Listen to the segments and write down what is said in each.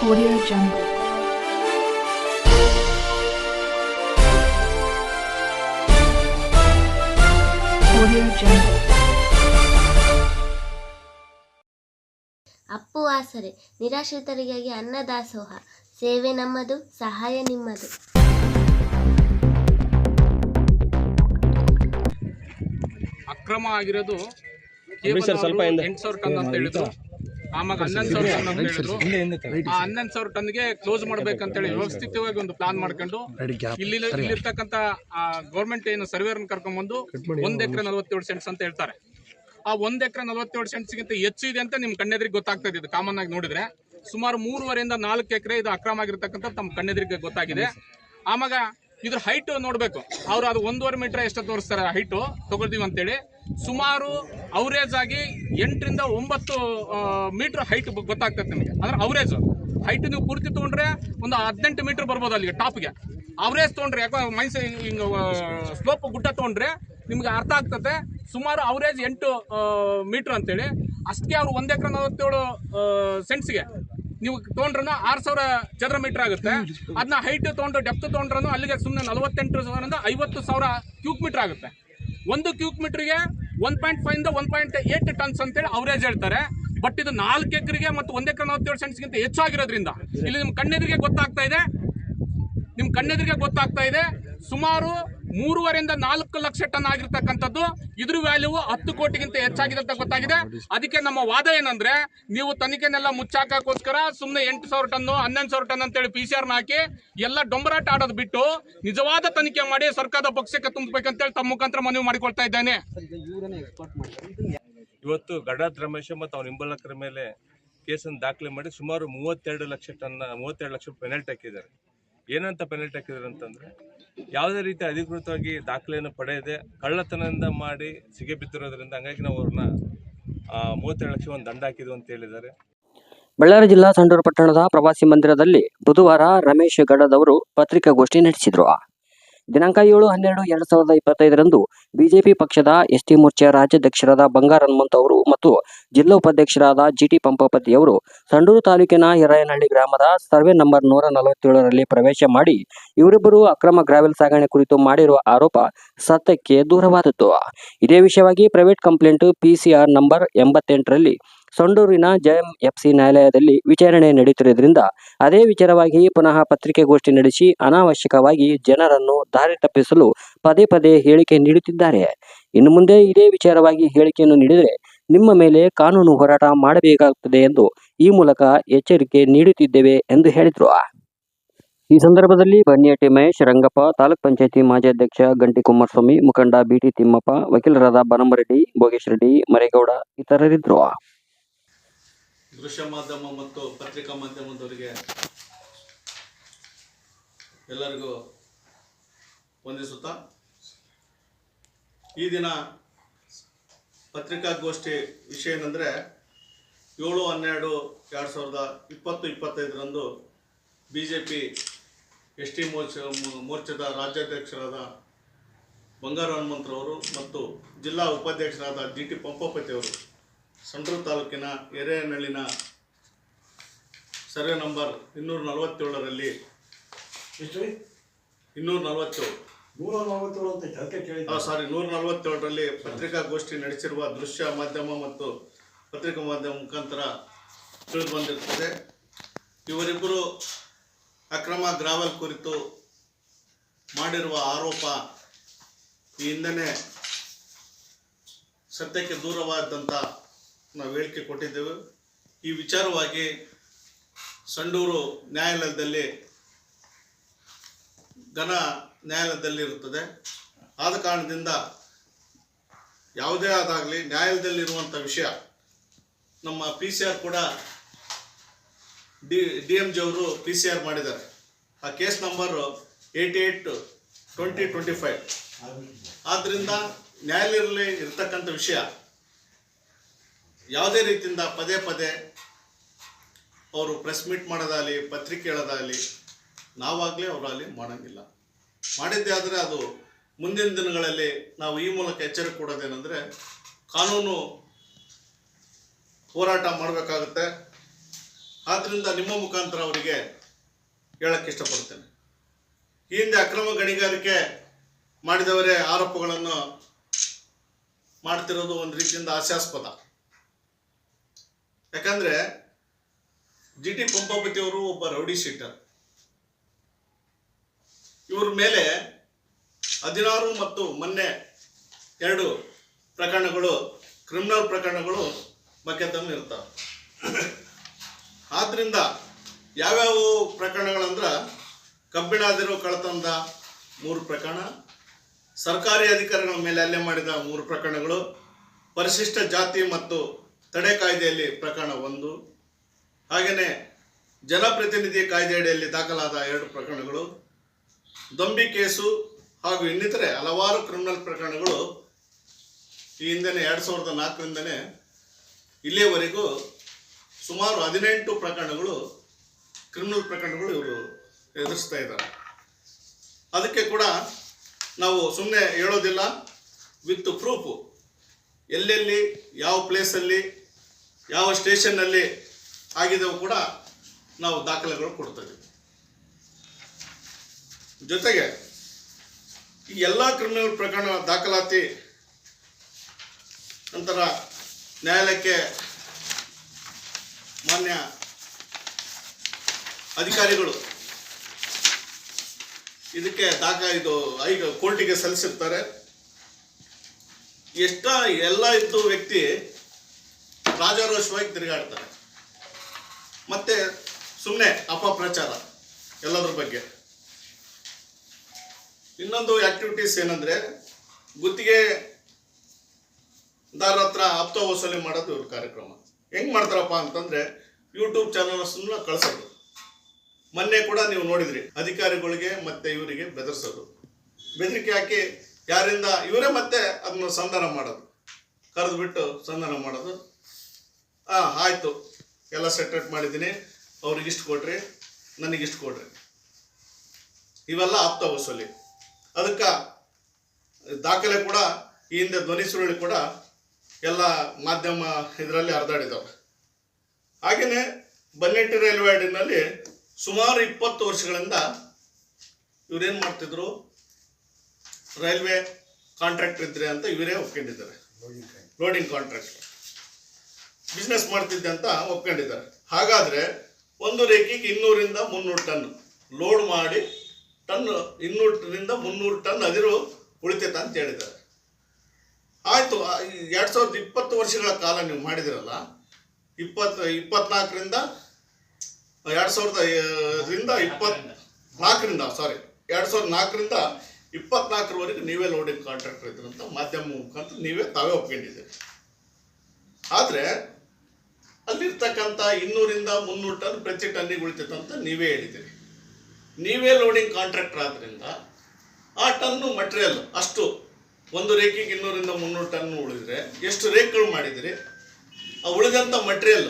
Audio Jungle. Audio Jungle. Appu ಆಸರೆ ನಿರಾಶ್ರಿತರಿಗಾಗಿ ಅನ್ನದಾಸೋಹ ಸೇವೆ ನಮ್ಮದು ಸಹಾಯ ನಿಮ್ಮದು ಅಕ್ರಮ ಆಗಿರೋದು ಸರ್, ಸ್ವಲ್ಪ ಹಿಂದೆ. ಎಂಟು ಸಾವಿರ ಟನ್ ಅಂತ ಹೇಳಿದ್ರು ಆವಾಗ ಹನ್ನೊಂದು ಸಾವಿರ ಟನ್ ಅಂತ ಹೇಳಿದ್ರು. ಆ ಹನ್ನೊಂದು ಸಾವಿರ ಟನ್ಗೆ ಕ್ಲೋಸ್ ಮಾಡ್ಬೇಕಂತೇಳಿ ವ್ಯವಸ್ಥಿತವಾಗಿ ಒಂದು ಪ್ಲಾನ್ ಮಾಡ್ಕೊಂಡು ಇಲ್ಲಿ ಇಲ್ಲಿರ್ತಕ್ಕಂಥ ಗೌರ್ಮೆಂಟ್ ಏನು ಸರ್ವೇರ್ ಕರ್ಕೊಂಡ್ಬಂದು ಒಂದ್ ಎಕರೆ ನಲವತ್ತೇಳು ಸೆಂಟ್ಸ್ ಅಂತ ಹೇಳ್ತಾರೆ. ಆ ಒಂದ್ ಎಕರೆ ನಲವತ್ತೇಳು ಸೆಂಟ್ಸ್ಗಿಂತ ಹೆಚ್ಚು ಇದೆ ಅಂತ ನಿಮ್ ಕಣ್ಣೆದ್ರಿಗೆ ಗೊತ್ತಾಗ್ತದೆ ಇದು. ಕಾಮನ್ ಆಗಿ ನೋಡಿದ್ರೆ ಸುಮಾರು ಮೂರುವರೆಯಿಂದ ನಾಲ್ಕು ಎಕರೆ ಇದು ಅಕ್ರಮ ಆಗಿರ್ತಕ್ಕಂಥ ತಮ್ಮ ಕಣ್ಣೆದ್ರಿಗೆ ಗೊತ್ತಾಗಿದೆ. ಆವಾಗ ಇದ್ರ ಹೈಟ್ ನೋಡ್ಬೇಕು. ಅವ್ರು ಅದು ಒಂದೂವರೆ ಮೀಟರ್ ಎಷ್ಟು ತೋರಿಸ್ತಾರೆ ಹೈಟ್ ತಗೊಳ್ತೀವಿ ಅಂತೇಳಿ. ಸುಮಾರು ಅವರೇಜ್ ಆಗಿ ಎಂಟರಿಂದ ಒಂಬತ್ತು ಮೀಟರ್ ಹೈಟ್ ಗೊತ್ತಾಗ್ತೈತೆ ನಿಮಗೆ. ಅಂದ್ರೆ ಅವರೇಜ್ ಹೈಟ್ ನೀವು ಪೂರ್ತಿ ತಗೊಂಡ್ರೆ ಒಂದು ಹದಿನೆಂಟು ಮೀಟರ್ ಬರ್ಬೋದು ಅಲ್ಲಿಗೆ ಟಾಪ್ಗೆ ಅವರೇಜ್ ತೊಗೊಂಡ್ರೆ, ಯಾಕೋ ಹಿಂಗ ಸ್ಲೋಪ್ ಗುಡ್ಡ ತೊಗೊಂಡ್ರೆ ನಿಮ್ಗೆ ಅರ್ಥ ಆಗ್ತದೆ. ಸುಮಾರು ಅವರೇಜ್ ಎಂಟು ಮೀಟರ್ ಅಂತೇಳಿ. ಅಷ್ಟಕ್ಕೆ ಅವ್ರು ಒಂದ್ ಎಕರೆ ನಲವತ್ತೇಳು ಸೆಂಟ್ಸ್ಗೆ ನೀವು ತೊಗೊಂಡ್ರೂ ಆರು ಸಾವಿರ ಚದರ ಮೀಟರ್ ಆಗುತ್ತೆ. ಅದನ್ನ ಹೈಟ್ ತೊಗೊಂಡು ಡೆಪ್ತ್ ತೊಗೊಂಡ್ರೂ ಅಲ್ಲಿಗೆ ಸುಮ್ಮನೆ ನಲವತ್ತೆಂಟು ಸಾವಿರದಿಂದ ಐವತ್ತು ಸಾವಿರ ಕ್ಯೂಕ್ ಮೀಟರ್ ಆಗುತ್ತೆ. ಒಂದು ಕ್ಯೂಕ್ ಮೀಟರ್ಗೆ ಒನ್ ಪಾಯಿಂಟ್ ಫೈವ್ ಇಂದ ಒನ್ ಪಾಯಿಂಟ್ ಏಟ್ ಟನ್ಸ್ ಅಂತೇಳಿ ಅವರೇಜ್ ಹೇಳ್ತಾರೆ. ಬಟ್ ಇದು ನಾಲ್ಕು ಎಕರೆಗೆ ಮತ್ತು ಒಂದ್ ಎಕರೆ ನಲವತ್ತೇಳು ಸೆಂಟ್ಸ್ಗಿಂತ ಹೆಚ್ಚಾಗಿರೋದ್ರಿಂದ ಇಲ್ಲಿ ನಿಮ್ಮ ಕಣ್ಣೆದುರಿಗೆ ಗೊತ್ತಾಗ್ತಾ ಇದೆ. ನಿಮ್ಮ ಕಣ್ಣೆದುರಿಗೆ ಗೊತ್ತಾಗ್ತಾ ಇದೆ. ಸುಮಾರು ಮೂರುವರೆಯಿಂದ ನಾಲ್ಕು ಲಕ್ಷ ಟನ್ ಆಗಿರ್ತಕ್ಕಂಥದ್ದು. ಇದ್ರ ವ್ಯಾಲ್ಯೂ ಹತ್ತು ಕೋಟಿಗಿಂತ ಹೆಚ್ಚಾಗಿದೆ ಅಂತ ಗೊತ್ತಾಗಿದೆ. ಅದಕ್ಕೆ ನಮ್ಮ ವಾದ ಏನಂದ್ರೆ, ನೀವು ತನಿಖೆನೆಲ್ಲ ಮುಚ್ಚಾಕೋಸ್ಕರ ಸುಮ್ಮನೆ ಎಂಟು ಸಾವಿರ ಟನ್ನು, ಹನ್ನೊಂದು ಸಾವಿರ ಟನ್ ಅಂತೇಳಿ ಪಿ ಸಿ ಆರ್ನ ಹಾಕಿ, ಎಲ್ಲ ಡೊಂಬರಾಟ ಆಡೋದು ಬಿಟ್ಟು ನಿಜವಾದ ತನಿಖೆ ಮಾಡಿ ಸರ್ಕಾರದ ಪಕ್ಷಕ್ಕೆ ತುಂಬಬೇಕಂತೇಳಿ ತಮ್ಮ ಮುಖಾಂತರ ಮನವಿ ಮಾಡಿಕೊಳ್ತಾ ಇದ್ದೇನೆ. ಇವತ್ತು ಗಡಾದ್ ರಮೇಶ್ ಮತ್ತು ಅವನ ಹಿಂಬಲಕರ ಮೇಲೆ ಕೇಸನ್ನು ದಾಖಲೆ ಮಾಡಿ ಸುಮಾರು ಮೂವತ್ತೆರಡು ಲಕ್ಷ ಟನ್ ಮೂವತ್ತೆರಡು ಲಕ್ಷ ಪೆನಲ್ಟಿ ಹಾಕಿದ್ದಾರೆ. ಏನಂತ ಪೆನಲ್ಟಿ ಹಾಕಿದ್ದಾರೆ ಅಂತಂದ್ರೆ ಯಾವುದೇ ರೀತಿ ಅಧಿಕೃತವಾಗಿ ದಾಖಲೆಯನ್ನು ಪಡೆಯದೆ ಕಳ್ಳತನದಿಂದ ಮಾಡಿ ಸಿಗೆ ಬಿದ್ದಿರೋದ್ರಿಂದ ಹಂಗಾಗಿ ನಾವು ಅವ್ರನ್ನ ಮೂವತ್ತೆರಡು ಲಕ್ಷ ಒಂದು ದಂಡ ಹಾಕಿದ್ವು ಅಂತ ಹೇಳಿದ್ದಾರೆ. ಬಳ್ಳಾರಿ ಜಿಲ್ಲಾ ಸಂಡೂರು ಪಟ್ಟಣದ ಪ್ರವಾಸಿ ಮಂದಿರದಲ್ಲಿ ಬುಧವಾರ ರಮೇಶ್ ಗಡದವರು ಪತ್ರಿಕಾಗೋಷ್ಠಿ ನಡೆಸಿದರು. ದಿನಾಂಕ ಏಳು, ಹನ್ನೆರಡು, ಎರಡ್ ಸಾವಿರದ ಇಪ್ಪತ್ತೈದರಂದು ಬಿಜೆಪಿ ಪಕ್ಷದ ಎಸ್ಟಿ ಮೋರ್ಚಾ ರಾಜ್ಯಾಧ್ಯಕ್ಷರಾದ ಬಂಗಾರ ಹನುಮಂತ ಅವರು ಮತ್ತು ಜಿಲ್ಲಾ ಉಪಾಧ್ಯಕ್ಷರಾದ ಜಿಟಿ ಪಂಪಾಪತಿ ಅವರು ಸಂಡೂರು ತಾಲೂಕಿನ ಹಿರಾಯನಹಳ್ಳಿ ಗ್ರಾಮದ ಸರ್ವೆ ನಂಬರ್ ನೂರ ನಲವತ್ತೇಳರಲ್ಲಿ ಪ್ರವೇಶ ಮಾಡಿ ಇವರಿಬ್ಬರು ಅಕ್ರಮ ಗ್ರಾವೆಲ್ ಸಾಗಣೆ ಕುರಿತು ಮಾಡಿರುವ ಆರೋಪ ಸತ್ಯಕ್ಕೆ ದೂರವಾದದ್ದು. ಇದೇ ವಿಷಯವಾಗಿ ಪ್ರೈವೇಟ್ ಕಂಪ್ಲೇಂಟ್ ಪಿಸಿಆರ್ ನಂಬರ್ ಎಂಬತ್ತೆಂಟರಲ್ಲಿ ಸಂಡೂರಿನ ಜೆಎಂಎಫ್ಸಿ ನ್ಯಾಯಾಲಯದಲ್ಲಿ ವಿಚಾರಣೆ ನಡೆಯುತ್ತಿರುವುದರಿಂದ ಅದೇ ವಿಚಾರವಾಗಿ ಪುನಃ ಪತ್ರಿಕೆಗೋಷ್ಠಿ ನಡೆಸಿ ಅನಾವಶ್ಯಕವಾಗಿ ಜನರನ್ನು ದಾರಿ ತಪ್ಪಿಸಲು ಪದೇ ಪದೇ ಹೇಳಿಕೆ ನೀಡುತ್ತಿದ್ದಾರೆ. ಇನ್ನು ಮುಂದೆ ಇದೇ ವಿಚಾರವಾಗಿ ಹೇಳಿಕೆಯನ್ನು ನೀಡಿದರೆ ನಿಮ್ಮ ಮೇಲೆ ಕಾನೂನು ಹೋರಾಟ ಮಾಡಬೇಕಾಗುತ್ತದೆ ಎಂದು ಈ ಮೂಲಕ ಎಚ್ಚರಿಕೆ ನೀಡುತ್ತಿದ್ದೇವೆ ಎಂದು ಹೇಳಿದರು. ಈ ಸಂದರ್ಭದಲ್ಲಿ ಬನ್ನಿಯಟ್ಟಿ ಮಹೇಶ್ ರಂಗಪ್ಪ, ತಾಲೂಕ್ ಪಂಚಾಯತಿ ಮಾಜಿ ಅಧ್ಯಕ್ಷ ಗಂಟಿ ಕುಮಾರಸ್ವಾಮಿ ಮುಖಂಡ ಬಿಟಿ ತಿಮ್ಮಪ್ಪ, ವಕೀಲರಾದ ಬನಮರೆಡ್ಡಿ ಭೋಗೇಶ್ ರೆಡ್ಡಿ, ಮರೇಗೌಡ ಇತರರಿದ್ದರು. ದೃಶ್ಯ ಮಾಧ್ಯಮ ಮತ್ತು ಪತ್ರಿಕಾ ಮಾಧ್ಯಮದವರಿಗೆ ಎಲ್ಲರಿಗೂ ವಂದಿಸುತ್ತಾ, ಈ ದಿನ ಪತ್ರಿಕಾಗೋಷ್ಠಿ ವಿಷಯ ಏನಂದರೆ ಏಳು, ಹನ್ನೆರಡು, ಎರಡು ಸಾವಿರದ ಇಪ್ಪತ್ತು, ಇಪ್ಪತ್ತೈದರಂದು B J P S T Morcha, ಮೋರ್ಚಾದ ರಾಜ್ಯಾಧ್ಯಕ್ಷರಾದ ಬಂಗಾರ ಹನುಮಂತರವರು ಮತ್ತು ಜಿಲ್ಲಾ ಉಪಾಧ್ಯಕ್ಷರಾದ ಜಿ ಟಿ ಪಂಪಪತಿ ಅವರು ಸಂಡೂರು ತಾಲೂಕಿನ ಎರೆನಹಳ್ಳಿನ ಸರ್ವೆ ನಂಬರ್ ಇನ್ನೂರ ನಲವತ್ತೇಳರಲ್ಲಿ. ಇನ್ನೂರ ನಲವತ್ತೇಳು. ನೂರ ನಲವತ್ತೇಳು ಅಂತ ಅದಕ್ಕೆ ಕೇಳಿದ್ದೆ. ಸಾರಿ ನೂರ ನಲವತ್ತೇಳರಲ್ಲಿ ಪತ್ರಿಕಾಗೋಷ್ಠಿ ನಡೆಸಿರುವ ದೃಶ್ಯ ಮಾಧ್ಯಮ ಮತ್ತು ಪತ್ರಿಕಾ ಮಾಧ್ಯಮ ಮುಖಾಂತರ ತಿಳಿದು ಬಂದಿರುತ್ತದೆ ಇವರಿಬ್ಬರು ಅಕ್ರಮ ಗ್ರಾವಲ್ ಕುರಿತು ಮಾಡಿರುವ ಆರೋಪ ಈ ಹಿಂದೆನೇ ಸತ್ಯಕ್ಕೆ ದೂರವಾದಂಥ ನಾವು ಹೇಳಿಕೆ ಕೊಟ್ಟಿದ್ದೆವು. ಈ ವಿಚಾರವಾಗಿ ಸಂಡೂರು ನ್ಯಾಯಾಲಯದಲ್ಲಿ ಘನ ನ್ಯಾಯಾಲಯದಲ್ಲಿರುತ್ತದೆ ಆದ ಕಾರಣದಿಂದ ಯಾವುದೇ ಆದಾಗಲಿ ನ್ಯಾಯಾಲಯದಲ್ಲಿರುವಂಥ ವಿಷಯ ನಮ್ಮ ಪಿ ಸಿ ಆರ್ ಕೂಡ ಡಿ ಡಿ ಜಿ ಅವರು ಪಿ ಸಿ ಆರ್ ಮಾಡಿದ್ದಾರೆ. ಆ case number eighty eight twenty twenty five. ಆದ್ದರಿಂದ ನ್ಯಾಯಾಲಯದಲ್ಲಿ ಇರ್ತಕ್ಕಂಥ ವಿಷಯ ಯಾವುದೇ ರೀತಿಯಿಂದ ಪದೇ ಪದೇ ಅವರು ಪ್ರೆಸ್ ಮೀಟ್ ಮಾಡೋದಾಗಲಿ, ಪತ್ರಿಕೆ ಹೇಳೋದಾಗಲಿ, ನಾವಾಗಲೇ ಅವರಲ್ಲಿ ಮಾಡೋಂಗಿಲ್ಲ. ಮಾಡಿದ್ದೇ ಆದರೆ ಅದು ಮುಂದಿನ ದಿನಗಳಲ್ಲಿ ನಾವು ಈ ಮೂಲಕ ಎಚ್ಚರಿಕೆ ಕೊಡೋದೇನೆಂದರೆ ಕಾನೂನು ಹೋರಾಟ ಮಾಡಬೇಕಾಗುತ್ತೆ. ಆದ್ದರಿಂದ ನಿಮ್ಮ ಮುಖಾಂತರ ಅವರಿಗೆ ಹೇಳಕ್ಕೆ ಇಷ್ಟಪಡ್ತೇನೆ. ಈ ಹಿಂದೆ ಅಕ್ರಮ ಗಣಿಗಾರಿಕೆ ಮಾಡಿದವರೇ ಆರೋಪಗಳನ್ನು ಮಾಡ್ತಿರೋದು ಒಂದು ರೀತಿಯಿಂದ ಹಾಸ್ಯಾಸ್ಪದ. ಯಾಕಂದ್ರೆ ಜಿ ಟಿ ಪಂಪಾಪತಿ ಅವರು ಒಬ್ಬ ರೌಡಿ ಶೀಟರ್. ಇವ್ರ ಮೇಲೆ ಹದಿನಾರು ಮತ್ತು ಮೊನ್ನೆ ಎರಡು ಪ್ರಕರಣಗಳು, ಕ್ರಿಮಿನಲ್ ಪ್ರಕರಣಗಳು ಮೊಕದ್ದಮೆ ಇರ್ತಾವೆ. ಆದ್ರಿಂದ ಯಾವ್ಯಾವ ಪ್ರಕರಣಗಳಂದ್ರೆ ಕಬ್ಬಿಣಾದಿರೋ ಕಳತನದ ಮೂರು ಪ್ರಕರಣ, ಸರ್ಕಾರಿ ಅಧಿಕಾರಿಗಳ ಮೇಲೆ ಹಲ್ಲೆ ಮಾಡಿದ ಮೂರು ಪ್ರಕರಣಗಳು, ಪರಿಶಿಷ್ಟ ಜಾತಿ ಮತ್ತು ತಡೆ ಕಾಯ್ದೆಯಲ್ಲಿ ಪ್ರಕರಣ ಒಂದು. ಹಾಗೆಯೇ ಜನಪ್ರತಿನಿಧಿ ಕಾಯ್ದೆಯಡಿಯಲ್ಲಿ ದಾಖಲಾದ ಎರಡು ಪ್ರಕರಣಗಳು, ದೊಂಬಿ ಕೇಸು ಹಾಗೂ ಇನ್ನಿತರೆ ಹಲವಾರು ಕ್ರಿಮಿನಲ್ ಪ್ರಕರಣಗಳು ಈ ಹಿಂದೆನೇ ಎರಡು ಸಾವಿರದ ನಾಲ್ಕರಿಂದನೇ ಇಲ್ಲಿಯವರೆಗೂ ಸುಮಾರು ಹದಿನೆಂಟು ಪ್ರಕರಣಗಳು, ಕ್ರಿಮಿನಲ್ ಪ್ರಕರಣಗಳು ಇವರು ಎದುರಿಸ್ತಾ ಇದ್ದಾರೆ. ಅದಕ್ಕೆ ಕೂಡ ನಾವು ಸುಮ್ಮನೆ ಹೇಳೋದಿಲ್ಲ. With proof. ಎಲ್ಲೆಲ್ಲಿ, ಯಾವ ಪ್ಲೇಸಲ್ಲಿ ಯಾವ ಸ್ಟೇಷನ್ನಲ್ಲಿ ಆಗಿದೆವು ಕೂಡ ನಾವು ದಾಖಲೆಗಳು ಕೊಡ್ತೇವೆ ಜೊತೆಗೆ ಈ ಎಲ್ಲ ಕ್ರಿಮಿನಲ್ ಪ್ರಕರಣ ದಾಖಲಾತಿ ನಂತರ ನ್ಯಾಯಾಲಯಕ್ಕೆ ಮಾನ್ಯ ಅಧಿಕಾರಿಗಳು ಇದಕ್ಕೆ ದಾಖ ಇದು ಈಗ ಕೋರ್ಟಿಗೆ ಸಲ್ಲಿಸಿರ್ತಾರೆ. ಎಷ್ಟ ಎಲ್ಲ ಇದ್ದು ವ್ಯಕ್ತಿ ರಾಜಾರೋಷವಾಗಿ ತಿರುಗಾಡ್ತಾರೆ. ಮತ್ತೆ ಸುಮ್ಮನೆ ಅಪಪ್ರಚಾರ ಎಲ್ಲದ್ರ ಬಗ್ಗೆ. ಇನ್ನೊಂದು ಆಕ್ಟಿವಿಟೀಸ್ ಏನಂದ್ರೆ ಗುತ್ತಿಗೆ ದಾರ ಹತ್ರ ಆಪ್ತ ವಸೂಲಿ ಮಾಡೋದು ಇವ್ರ ಕಾರ್ಯಕ್ರಮ. ಹೆಂಗ್ ಮಾಡ್ತಾರಪ್ಪ ಅಂತಂದ್ರೆ ಯೂಟ್ಯೂಬ್ ಚಾನಲ್ಸ್ನ ಕಳ್ಸೋದು. ಮೊನ್ನೆ ಕೂಡ ನೀವು ನೋಡಿದ್ರಿ, ಅಧಿಕಾರಿಗಳಿಗೆ ಮತ್ತೆ ಇವರಿಗೆ ಬೆದರ್ಸೋದು. ಬೆದರಿಕೆ ಹಾಕಿ ಯಾರಿಂದ ಇವರೇ ಮತ್ತೆ ಅದನ್ನ ಸಂಧಾನ ಮಾಡೋದು. ಕರೆದು ಬಿಟ್ಟು ಸಂಧಾನ ಮಾಡೋದು. ಆ ಆಯ್ತು. ಎಲ್ಲ ಸೆಟ್ರೇಟ್ ಮಾಡಿದ್ದೀನಿ. ಅವ್ರಿಗೆ ಇಷ್ಟು ಕೊಡ್ರಿ ನನಗೆ ಇಷ್ಟು ಕೊಡ್ರಿ ಇವೆಲ್ಲ ಆಪ್ತ ವಸೂಲಿ ಅದಕ್ಕೆ ದಾಖಲೆ ಕೂಡ ಈ ಹಿಂದೆ ಧ್ವನಿ ಸುರುಳಿ ಕೂಡ ಎಲ್ಲ ಮಾಧ್ಯಮ ಇದರಲ್ಲಿ ಹರಿದಾಡಿದಾವೆ. ಹಾಗೆಯೇ ಬನ್ನೆಟ್ಟಿ ರೈಲ್ವೆ ಅಡಿನಲ್ಲಿ ಸುಮಾರು ಇಪ್ಪತ್ತು ವರ್ಷಗಳಿಂದ ಇವರೇನು ಮಾಡ್ತಿದ್ರು? ರೈಲ್ವೆ ಕಾಂಟ್ರಾಕ್ಟರ್ ಇದ್ರೆ ಅಂತ ಇವರೇ ಒಪ್ಕೊಂಡಿದ್ದಾರೆ. ಲೋಡಿಂಗ್ ಕಾಂಟ್ರಾಕ್ಟ್ ಬಿಸ್ನೆಸ್ ಮಾಡ್ತಿದ್ದೆ ಅಂತ ಒಪ್ಕೊಂಡಿದ್ದಾರೆ. ಹಾಗಾದ್ರೆ ಒಂದು ರೇಖೆಗೆ ಇನ್ನೂರಿಂದ ಮುನ್ನೂರು ಟನ್ ಲೋಡ್ ಮಾಡಿ ಟನ್, ಇನ್ನೂರರಿಂದ ಮುನ್ನೂರು ಟನ್ ಅದಿರು ಉಳಿತೈತೆ ಅಂತ ಹೇಳಿದ್ದಾರೆ. ಆಯ್ತು ಎರಡು ಸಾವಿರದ ಇಪ್ಪತ್ತು ವರ್ಷಗಳ ಕಾಲ ನೀವು ಮಾಡಿದಿರಲ್ಲ ಇಪ್ಪತ್ತು ಇಪ್ಪತ್ನಾಲ್ಕರಿಂದ, ಎರಡು ಸಾವಿರದ ರಿಂದ ಇಪ್ಪತ್ ನಾಲ್ಕರಿಂದ ಸಾರಿ ಎರಡು ಸಾವಿರದ ನಾಲ್ಕರಿಂದ ಇಪ್ಪತ್ನಾಲ್ಕರವರೆಗೆ ನೀವೇ ಲೋಡಿಂಗ್ ಕಾಂಟ್ರಾಕ್ಟರ್ ಇದ್ರಂತ ಮಾಧ್ಯಮ ಮುಖಾಂತರ ನೀವೇ ತಾವೇ ಒಪ್ಕೊಂಡಿದ್ದೀರಿ. ಆದರೆ ಅಲ್ಲಿರ್ತಕ್ಕಂಥ ಇನ್ನೂರಿಂದ ಮುನ್ನೂರು ಟನ್ ಪ್ರತಿ ಟನ್ನಿಗೆ ಉಳಿತೈತೆ ಅಂತ ನೀವೇ ಹೇಳಿದ್ದೀರಿ. ನೀವೇ ಲೋಡಿಂಗ್ ಕಾಂಟ್ರಾಕ್ಟರ್ ಆದ್ದರಿಂದ ಆ ಟನ್ನು ಮಟೀರಿಯಲ್ ಅಷ್ಟು ಒಂದು ರೇಖೆಗೆ ಇನ್ನೂರಿಂದ ಮುನ್ನೂರು ಟನ್ ಉಳಿದ್ರೆ ಎಷ್ಟು ರೇಕ್ಗಳು ಮಾಡಿದಿರಿ ಆ ಉಳಿದಂಥ ಮಟೀರಿಯಲ್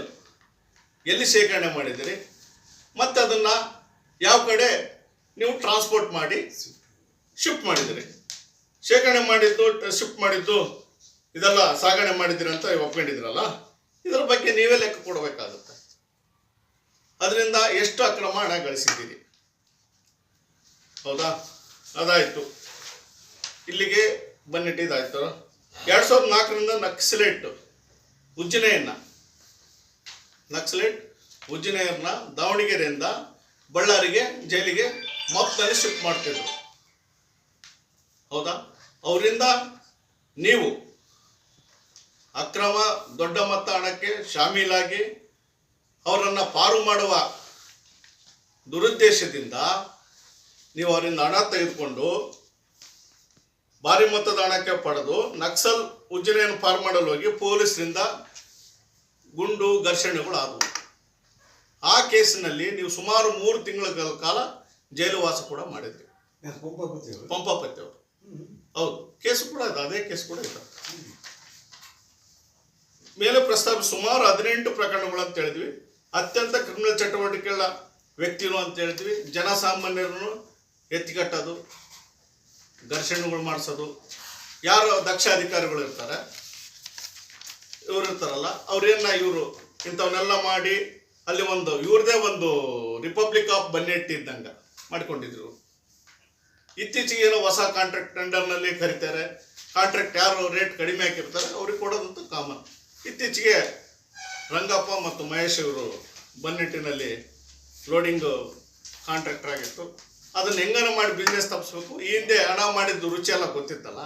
ಎಲ್ಲಿ ಶೇಖರಣೆ ಮಾಡಿದಿರಿ ಮತ್ತು ಅದನ್ನು ಯಾವ ಕಡೆ ನೀವು ಟ್ರಾನ್ಸ್ಪೋರ್ಟ್ ಮಾಡಿ ಶಿಫ್ಟ್ ಮಾಡಿದಿರಿ ಶೇಖರಣೆ ಮಾಡಿದ್ದು ಶಿಫ್ಟ್ ಮಾಡಿದ್ದು, ಇದೆಲ್ಲ ಸಾಗಣೆ ಮಾಡಿದ್ದೀರಿ ಅಂತ ಒಪ್ಕೊಂಡಿದ್ದೀರಲ್ಲ? ಇದರ ಬಗ್ಗೆ ನೀವೇ ಲೆಕ್ಕ ಕೊಡಬೇಕಾಗುತ್ತೆ. ಅದರಿಂದ ಎಷ್ಟು ಅಕ್ರಮ ಹಣ ಗಳಿಸಿದ್ದೀರಿ? ಹೌದಾ? ಅದಾಯಿತು. ಇಲ್ಲಿಗೆ ಬಂದಿಟ್ಟಿದ್ದಾಯ್ತು ಎರಡು ಸಾವಿರದ ನಾಲ್ಕರಿಂದ ನಕ್ಸಲೇಟ್ ಉಜ್ಜಿನೆಯನ್ನ ನಕ್ಸಲೇಟ್ ಉಜ್ಜಿನೆಯನ್ನ ದಾವಣಗೆರೆಯಿಂದ ಬಳ್ಳಾರಿಗೆ, ಜೈಲಿಗೆ ಮೊತ್ತದಲ್ಲಿ ಶಿಫ್ಟ್ ಮಾಡ್ತಿದ್ರು. ಹೌದಾ? ಅವರಿಂದ ನೀವು ಅಕ್ರಮ ದೊಡ್ಡ ಮೊತ್ತ ಹಣಕ್ಕೆ ಶಾಮೀಲಾಗಿ ಅವರನ್ನು ಪಾರು ಮಾಡುವ ದುರುದ್ದೇಶದಿಂದ ನೀವು ಅವರಿಂದ ಹಣ ತೆಗೆದುಕೊಂಡು ಭಾರಿ ಮೊತ್ತದ ಹಣಕ್ಕೆ ಪಡೆದು ನಕ್ಸಲ್ ಉಜ್ಜನೆಯನ್ನು ಪಾರು ಮಾಡಲು ಹೋಗಿ ಪೊಲೀಸರಿಂದ ಗುಂಡು ಘರ್ಷಣೆಗಳು ಆದವು. ಆ ಕೇಸಿನಲ್ಲಿ ನೀವು ಸುಮಾರು ಮೂರು ತಿಂಗಳ ಕಾಲ ಜೈಲು ವಾಸ ಕೂಡ ಮಾಡಿದ್ರಿ. ಪಂಪಾಪತಿ ಅವರು ಹೌದು ಕೇಸು ಕೂಡ ಇದೆ ಅದೇ ಕೇಸ್ ಕೂಡ ಇದೆ. ಮೇಲೆ ಪ್ರಸ್ತಾಪ ಸುಮಾರು ಹದಿನೆಂಟು ಪ್ರಕರಣಗಳು ಅಂತ ಹೇಳಿದ್ವಿ. ಅತ್ಯಂತ ಕ್ರಿಮಿನಲ್ ಚಟುವಟಿಕೆಗಳ ವ್ಯಕ್ತಿಗಳು ಅಂತ ಹೇಳ್ತೀವಿ. ಜನಸಾಮಾನ್ಯರನ್ನು ಎತ್ತಿಕಟ್ಟೋದು ಘರ್ಷಣೆಗಳು ಮಾಡಿಸೋದು. ಯಾರು ದಕ್ಷ ಅಧಿಕಾರಿಗಳು ಇರ್ತಾರೆ. ಇವರು ಇರ್ತಾರಲ್ಲ, ಅವ್ರೇನ ಇವರು ಇಂಥವನ್ನೆಲ್ಲ ಮಾಡಿ ಅಲ್ಲಿ ಒಂದು, ಇವ್ರದೇ ಒಂದು ರಿಪಬ್ಲಿಕ್ ಆಫ್ ಬನ್ನೆಟ್ಟಿ ಇದ್ದಂಗೆ ಮಾಡ್ಕೊಂಡಿದ್ರು. ಇತ್ತೀಚೆಗೆ ಏನೋ ಹೊಸ ಕಾಂಟ್ರಾಕ್ಟ್ ಟೆಂಡರ್ನಲ್ಲಿ ಕರೀತಾರೆ. ಕಾಂಟ್ರಾಕ್ಟ್ ಯಾರು ರೇಟ್ ಕಡಿಮೆ ಹಾಕಿರ್ತಾರೆ, ಅವ್ರಿಗೆ ಕೊಡೋದಂತೂ ಕಾಮನ್ ಇತ್ತೀಚೆಗೆ ರಂಗಪ್ಪ ಮತ್ತು ಮಹೇಶ್ ಇವರು ಬನ್ನಿಟ್ಟಿನಲ್ಲಿ ಲೋಡಿಂಗ್ ಕಾಂಟ್ರಾಕ್ಟರ್ ಆಗಿತ್ತು. ಅದನ್ನ ಹೆಂಗನ ಮಾಡಿ ಬಿಸ್ನೆಸ್ ತಪ್ಪಿಸ್ಬೇಕು ಈ ಹಿಂದೆ ಹಣ ಮಾಡಿದ್ದು ರುಚಿ ಎಲ್ಲ ಗೊತ್ತಿತ್ತಲ್ಲ.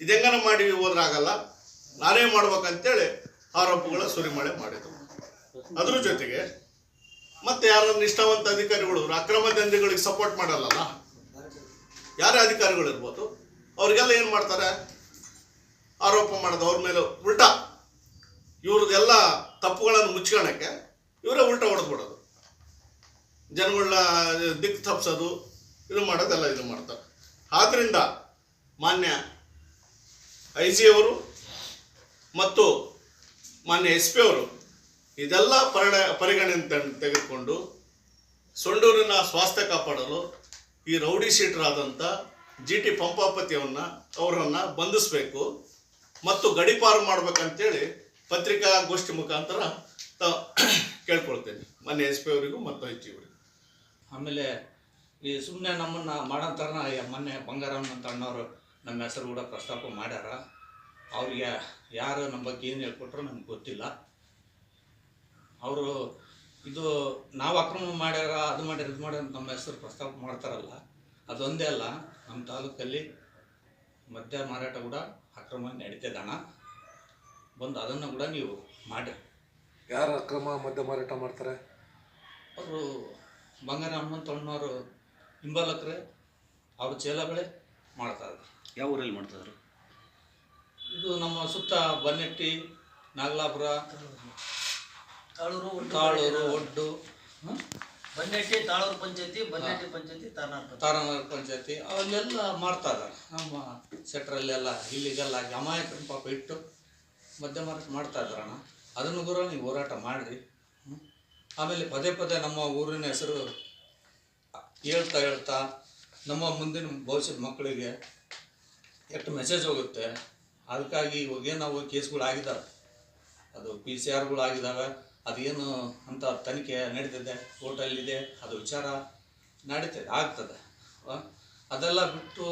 ಇದು ಹೆಂಗನ ಮಾಡಿ ಹೋದ್ರಾಗಲ್ಲ ನಾನೇ ಮಾಡ್ಬೇಕಂತೇಳಿ ಆರೋಪಗಳ ಸುರಿಮಳೆ ಮಾಡಿದ್ರು ಅದ್ರ ಜೊತೆಗೆ ಮತ್ತೆ ಯಾರ ನಿಷ್ಠಾವಂತ ಅಧಿಕಾರಿಗಳು ಅಕ್ರಮ ದಂಧೆಗಳಿಗೆ ಸಪೋರ್ಟ್ ಮಾಡಲ್ಲಲ್ಲ? ಯಾರೇ ಅಧಿಕಾರಿಗಳು ಇರ್ಬೋದು ಅವ್ರಿಗೆಲ್ಲ ಏನು ಮಾಡ್ತಾರೆ? ಆರೋಪ ಮಾಡೋದು ಅವ್ರ ಮೇಲೆ ಉಲ್ಟಾ. ಇವ್ರದ್ದೆಲ್ಲ ತಪ್ಪುಗಳನ್ನು ಮುಚ್ಕೊಳಕ್ಕೆ ಇವರೇ ಉಲ್ಟಾ ಹೊಡೆದ್ಬಿಡೋದು ಜನಗಳನ್ನ ದಿಕ್ಕು ತಪ್ಪಿಸೋದು ಇದು ಮಾಡೋದೆಲ್ಲ ಇದು ಮಾಡ್ತಾರೆ. ಆದ್ದರಿಂದ ಮಾನ್ಯ ಐ ಜಿ ಅವರು ಮತ್ತು ಮಾನ್ಯ ಎಸ್ ಪಿ ಅವರು ಇದೆಲ್ಲ ಪರಿಣ ಪರಿಗಣನೆ ತೆಗೆದುಕೊಂಡು ಸೊಂಡೂರಿನ ಸ್ವಾಸ್ಥ್ಯ ಕಾಪಾಡಲು ಈ ರೌಡಿ ಶೀಟರಾದಂಥ ಜಿ ಟಿ ಪಂಪಾಪತಿಯವನ್ನ ಅವರನ್ನು ಬಂಧಿಸಬೇಕು ಮತ್ತು ಗಡಿಪಾರು ಮಾಡ್ಬೇಕಂತೇಳಿ ಪತ್ರಿಕಾಗೋಷ್ಠಿ ಮುಖಾಂತರ ತ- ಕೇಳ್ಕೊಳ್ತೇನೆ. ಮೊನ್ನೆ ಎಸ್ ಪಿ ಅವರಿಗೂ ಮತ್ತು ಹೆಚ್ಚಿ ಜಿ ಅವರಿಗೂ. ಆಮೇಲೆ ಈ ಸುಮ್ಮನೆ ನಮ್ಮನ್ನು ಮಾಡೋಂಥರನ ಮೊನ್ನೆ ಬಂಗಾರಮ್ಮ ಅಂತ ಅಣ್ಣವರು ನಮ್ಮ ಹೆಸರು ಕೂಡ ಪ್ರಸ್ತಾಪ ಮಾಡ್ಯಾರ. ಅವ್ರಿಗೆ ಯಾರು ನಮ್ಮ ಬಗ್ಗೆ ಏನು ಹೇಳ್ಕೊಟ್ರು ನಮ್ಗೆ ಗೊತ್ತಿಲ್ಲ. ಅವರು ಇದು ನಾವು ಅಕ್ರಮ ಮಾಡ್ಯಾರ, ಅದು ಮಾಡ್ಯಾರ, ಇದು ಮಾಡ್ಯಾರ ನಮ್ಮ ಹೆಸರು ಪ್ರಸ್ತಾಪ ಮಾಡ್ತಾರಲ್ಲ, ಅದೊಂದೇ ಅಲ್ಲ ನಮ್ಮ ತಾಲೂಕಲ್ಲಿ ಮದ್ಯ ಮಾರಾಟ ಕೂಡ ಅಕ್ರಮ ನಡೀತದಣ್ಣ ಬಂದು ಅದನ್ನು ಕೂಡ ನೀವು ಮಾಡಿ. ಯಾರು ಅಕ್ರಮ ಮದ್ಯ ಮಾರಾಟ ಮಾಡ್ತಾರೆ? ಅವರು ಬಂಗಾರ ಹನುಮಂತಣ್ಣವರು ಹಿಂಬಾಲಕರೇ ಅವ್ರ ಚೇಲಗಳೇ ಮಾಡ್ತಾರೆ ಯಾವ ಊರಲ್ಲಿ ಮಾಡ್ತಾರೆ ಇದು ನಮ್ಮ ಸುತ್ತ ಬನ್ನೆಟ್ಟಿ ನಾಗಲಾಪುರ ತಾಳೂರು ತಾಳೂರು ಒಡ್ಡು? ಬನ್ನೆಟ್ಟಿ ತಾಳೂರು ಪಂಚಾಯತಿ ಬನ್ನೆಟ್ಟಿ ಪಂಚಾಯತಿ ತಾನಾರ್ ತಾರಾನಗರ ಪಂಚಾಯತಿ ಅಲ್ಲೆಲ್ಲ ಮಾಡ್ತಾ ಇದ್ದಾರೆ. ನಮ್ಮ ಸೆಟ್ರಲ್ಲೆಲ್ಲ ಇಲ್ಲಿಗೆಲ್ಲ ಅಮಾಯಕರನ್ನ ಪಾಪ ಇಟ್ಟು ಮಧ್ಯ ಮಾರಾಟ ಮಾಡ್ತಾ ಇದ್ದಾರಣ್ಣ ಅದನ್ನು ಕೂಡ ನೀವು ಹೋರಾಟ ಮಾಡಿರಿ. ಆಮೇಲೆ ಪದೇ ಪದೇ ನಮ್ಮ ಊರಿನ ಹೆಸರು ಹೇಳ್ತಾ ಹೇಳ್ತಾ ನಮ್ಮ ಮುಂದಿನ ಭವಿಷ್ಯದ ಮಕ್ಕಳಿಗೆ ಎಷ್ಟು ಮೆಸೇಜ್ ಹೋಗುತ್ತೆ. ಅದಕ್ಕಾಗಿ ಇವಾಗೇನು ನಾವು ಕೇಸ್ಗಳು ಆಗಿದ್ದಾವೆ. ಅದು ಪಿ ಸಿ ಆರ್ಗಳು ಆಗಿದ್ದಾವೆ. ಅದೇನು ಅಂತ ತನಿಖೆ ನಡೀತಿದೆ. ಕೋರ್ಟಲ್ಲಿದೆ. ಅದು ವಿಚಾರ ನಡೀತದೆ, ಆಗ್ತದೆ? ಅದೆಲ್ಲ ಬಿಟ್ಟು